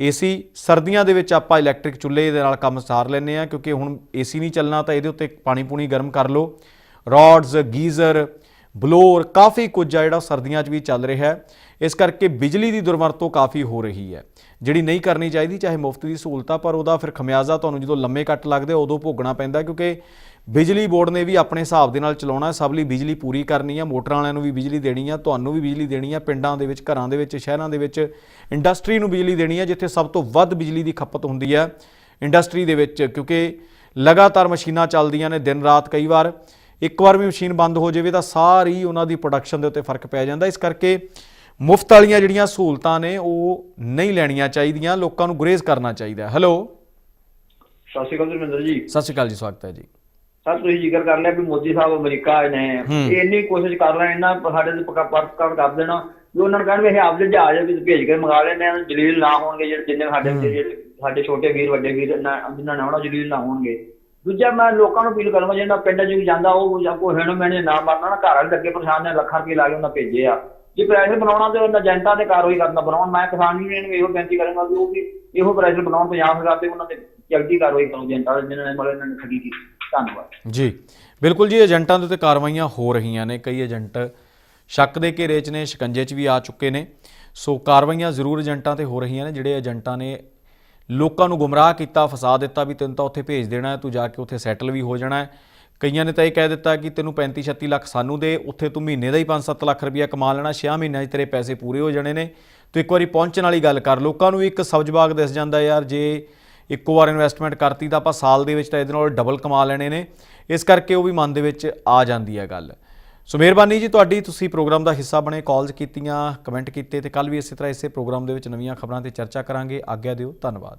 ਏਸੀ, ਸਰਦੀਆਂ ਦੇ ਵਿੱਚ ਆਪਾਂ ਇਲੈਕਟ੍ਰਿਕ ਚੁੱਲ੍ਹੇ ਦੇ ਨਾਲ ਕੰਮ ਸਾਰ ਲੈਂਦੇ ਆ ਕਿਉਂਕਿ ਹੁਣ ਏਸੀ ਨਹੀਂ ਚੱਲਣਾ ਤਾਂ ਇਹਦੇ ਉੱਤੇ ਪਾਣੀ ਪੂਣੀ ਗਰਮ ਕਰ ਲਓ। ਰੋਡਸ ਗੀਜ਼ਰ, ਬਲੋਰ, ਕਾਫੀ ਕੁਝ ਆ ਜਿਹੜਾ ਸਰਦੀਆਂ 'ਚ ਵੀ ਚੱਲ ਰਿਹਾ ਹੈ। ਇਸ ਕਰਕੇ ਬਿਜਲੀ ਦੀ ਦੁਰਵਰਤੋਂ ਕਾਫੀ ਹੋ ਰਹੀ ਹੈ। ਜਿਹੜੀ ਨਹੀਂ ਕਰਨੀ ਚਾਹੀਦੀ, ਚਾਹੇ ਮੁਫਤ ਦੀ ਸਹੂਲਤਾਂ, ਪਰ ਉਹਦਾ ਫਿਰ ਖਮਿਆਜ਼ਾ ਤੁਹਾਨੂੰ ਜਦੋਂ ਲੰਮੇ ਕੱਟ ਲੱਗਦੇ, ਉਦੋਂ ਭੋਗਣਾ ਪੈਂਦਾ ਕਿਉਂਕਿ ਬਿਜਲੀ ਬੋਰਡ ਨੇ ਵੀ ਆਪਣੇ ਹਿਸਾਬ ਦੇ ਨਾਲ ਚਲਾਉਣਾ ਸਭ ਲਈ ਬਿਜਲੀ ਪੂਰੀ ਕਰਨੀ ਆ ਮੋਟਰਾਂ ਵਾਲਿਆਂ ਨੂੰ ਵੀ ਬਿਜਲੀ ਦੇਣੀ ਆ ਤੁਹਾਨੂੰ ਵੀ ਬਿਜਲੀ ਦੇਣੀ ਆ ਪਿੰਡਾਂ ਦੇ ਵਿੱਚ, ਘਰਾਂ ਦੇ ਵਿੱਚ, ਸ਼ਹਿਰਾਂ ਦੇ ਵਿੱਚ, ਇੰਡਸਟਰੀ ਨੂੰ ਬਿਜਲੀ ਦੇਣੀ ਆ ਜਿੱਥੇ ਸਭ ਤੋਂ ਵੱਧ ਬਿਜਲੀ ਦੀ ਖਪਤ ਹੁੰਦੀ ਆ ਇੰਡਸਟਰੀ ਦੇ ਵਿੱਚ, ਕਿਉਂਕਿ ਲਗਾਤਾਰ ਮਸ਼ੀਨਾਂ ਚੱਲਦੀਆਂ ਨੇ ਦਿਨ ਰਾਤ ਕਈ ਵਾਰ। ਇੱਕ ਵਾਰ ਵੀ ਮਸ਼ੀਨ ਬੰਦ ਹੋ ਜਾਵੇ ਤਾਂ ਸਾਰੀ ਉਹਨਾਂ ਦੀ ਪ੍ਰੋਡਕਸ਼ਨ ਦੇ ਉੱਤੇ ਫ਼ਰਕ ਪੈ ਜਾਂਦਾ। ਇਸ ਕਰਕੇ ਮੁਫਤ ਵਾਲੀਆਂ ਜਿਹੜੀਆਂ ਸਹੂਲਤਾਂ ਨੇ ਉਹ ਨਹੀਂ ਲੈਣੀਆਂ ਚਾਹੀਦੀਆਂ ਲੋਕਾਂ ਨੂੰ ਗੁਰੇਜ਼ ਕਰਨਾ ਚਾਹੀਦਾ। ਹੈਲੋ ਸਤਿ ਸ਼੍ਰੀ ਅਕਾਲ ਧਰਮਿੰਦਰ ਜੀ। ਸਤਿ ਸ਼੍ਰੀ ਅਕਾਲ ਜੀ ਸਵਾਗਤ ਹੈ ਜੀ। ਸਰ ਤੁਸੀਂ ਜ਼ਿਕਰ ਕਰ ਲਿਆ ਵੀ ਮੋਦੀ ਸਾਹਿਬ ਅਮਰੀਕਾ ਆਏ ਨੇ। ਇਹ ਇੰਨੀ ਕੋਸ਼ਿਸ਼ ਕਰ ਰਹੇ ਇਹਨਾਂ ਸਾਡੇ ਤੇ ਪੱਕਾ ਪਰਕਾ ਕਰ ਦੇਣਾ। ਵੀ ਉਹਨਾਂ ਨੂੰ ਕਹਿਣਗੇ ਇਹ ਆਪਦੇ ਜਹਾਜ਼ ਵੀ ਭੇਜ ਕੇ ਮੰਗਾ ਲੈਂਦੇ ਆ ਜਲੀਲ ਨਾ ਹੋਣਗੇ ਜਿਹੜੇ ਜਿੰਨੇ ਸਾਡੇ ਜਿਹੜੇ ਸਾਡੇ ਛੋਟੇ ਵੀਰ ਵੱਡੇ ਵੀਰ ਨਾ ਜਿਨ੍ਹਾਂ ਨਾਲ ਜਲੀਲ ਨਾ ਹੋਣਗੇ। ਦੂਜਾ ਮੈਂ ਲੋਕਾਂ ਨੂੰ ਅਪੀਲ ਕਰਾਂਗਾ ਜਿਹੜਾ ਪਿੰਡ ਵੀ ਜਾਂਦਾ ਉਹ ਜਾਂ ਕੋਈ ਹਿਣ ਮੈਨੇ ਨਾ ਮਰਨਾ ਨਾ ਘਰ ਵਾਲੇ ਅੱਗੇ ਪਰੇਸ਼ਾਨ ਨੇ ਲੱਖਾਂ ਰੁਪਏ ਲਾ ਕੇ ਉਹਨਾਂ ਭੇਜੇ ਆ। ਜੇ ਪ੍ਰੈਸ਼ਰ ਬਣਾਉਣਾ ਤੇ ਉਹਨਾਂ ਏਜੰਟਾਂ ਤੇ ਕਾਰਵਾਈ ਕਰਨਾ ਬਣਾਉਣ, ਮੈਂ ਕਿਸਾਨ ਯੂਨੀਅਨ ਨੂੰ ਇਹੋ ਬੇਨਤੀ ਕਰਾਂਗਾ ਵੀ ਉਹ ਵੀ ਇਹੋ ਪ੍ਰੈਸ਼ਰ ਬਣਾਉਣ ਪੰਜਾਬ ਸਰਕਾਰ ਤੇ ਉਹਨਾਂ ਤੇ ਜਲਦੀ ਕਾਰਵਾਈ ਕਰੋ, ਏਜੰਟਾਂ ਦੇ, ਜਿਨ੍ਹਾਂ ਨੇ ਮਤਲਬ ਇਹਨਾਂ ਨੇ ਠੱਗੀ ਕੀਤੀ। ਧੰਨਵਾਦ। ਜੀ, ਬਿਲਕੁਲ ਜੀ, ਏਜੰਟਾਂ ਦੇ ਉੱਤੇ ਕਾਰਵਾਈਆਂ ਹੋ ਰਹੀਆਂ ਨੇ, ਕਈ ਏਜੰਟ ਸ਼ੱਕ ਦੇ ਘੇਰੇ 'ਚ ਨੇ, ਸ਼ਿਕੰਜੇ 'ਚ ਵੀ ਆ ਚੁੱਕੇ ਨੇ। ਸੋ ਕਾਰਵਾਈਆਂ ਜ਼ਰੂਰ ਏਜੰਟਾਂ ਤੇ ਹੋ ਰਹੀਆਂ ਨੇ, ਜਿਹੜੇ ਏਜੰਟਾਂ ਨੇ ਲੋਕਾਂ ਨੂੰ ਗੁੰਮਰਾਹ ਕੀਤਾ, ਫਸਾ ਦਿੱਤਾ ਵੀ ਤੈਨੂੰ ਤਾਂ ਉੱਥੇ ਭੇਜ ਦੇਣਾ ਹੈ ਤੂੰ ਜਾ ਕੇ ਉੱਥੇ ਸੈਟਲ ਵੀ ਹੋ ਜਾਣਾ ਹੈ। ਕਈਆਂ ਨੇ ਤਾਂ ਇਹ ਕਹਿ ਦਿੱਤਾ ਕਿ ਤੈਨੂੰ 35 36 ਲੱਖ ਸਾਨੂੰ ਦੇ, ਉੱਥੇ ਤੂੰ ਮਹੀਨੇ ਦਾ ਹੀ 5-7 ਲੱਖ ਰੁਪਇਆ ਕਮਾ ਲੈਣਾ 6 ਮਹੀਨਿਆਂ 'ਚ ਤੇਰੇ ਪੈਸੇ ਪੂਰੇ ਹੋ ਜਾਣੇ ਨੇ। ਤੂੰ ਇੱਕ ਵਾਰੀ ਪਹੁੰਚਣ ਵਾਲੀ ਗੱਲ ਕਰ, ਲੋਕਾਂ ਨੂੰ ਵੀ ਇੱਕ ਸਬਜਬਾਗ ਦਿਸ ਜਾਂਦਾ ਯਾਰ, ਜੇ ਇੱਕੋ ਵਾਰ ਇਨਵੈਸਟਮੈਂਟ ਕਰਤੀ ਤਾਂ ਆਪਾਂ ਸਾਲ ਦੇ ਵਿੱਚ ਤਾਂ ਇਹਦੇ ਨਾਲ ਡਬਲ ਕਮਾ ਲੈਣੇ ਨੇ। ਇਸ ਕਰਕੇ ਉਹ ਵੀ ਮਨ ਦੇ ਵਿੱਚ ਆ ਜਾਂਦੀ ਹੈ ਗੱਲ। ਸੋ ਮਿਹਰਬਾਨੀ ਜੀ ਤੁਹਾਡੀ, ਤੁਸੀਂ ਪ੍ਰੋਗਰਾਮ ਦਾ ਹਿੱਸਾ ਬਣੇ ਕਾਲਸ ਕੀਤੀਆਂ ਕਮੈਂਟ ਕੀਤੇ ਤੇ ਕੱਲ ਵੀ ਇਸੇ ਤਰ੍ਹਾਂ ਇਸੇ ਪ੍ਰੋਗਰਾਮ ਦੇ ਵਿੱਚ ਨਵੀਆਂ ਖਬਰਾਂ ਤੇ ਚਰਚਾ ਕਰਾਂਗੇ। ਆਗਿਆ ਦਿਓ, ਧੰਨਵਾਦ।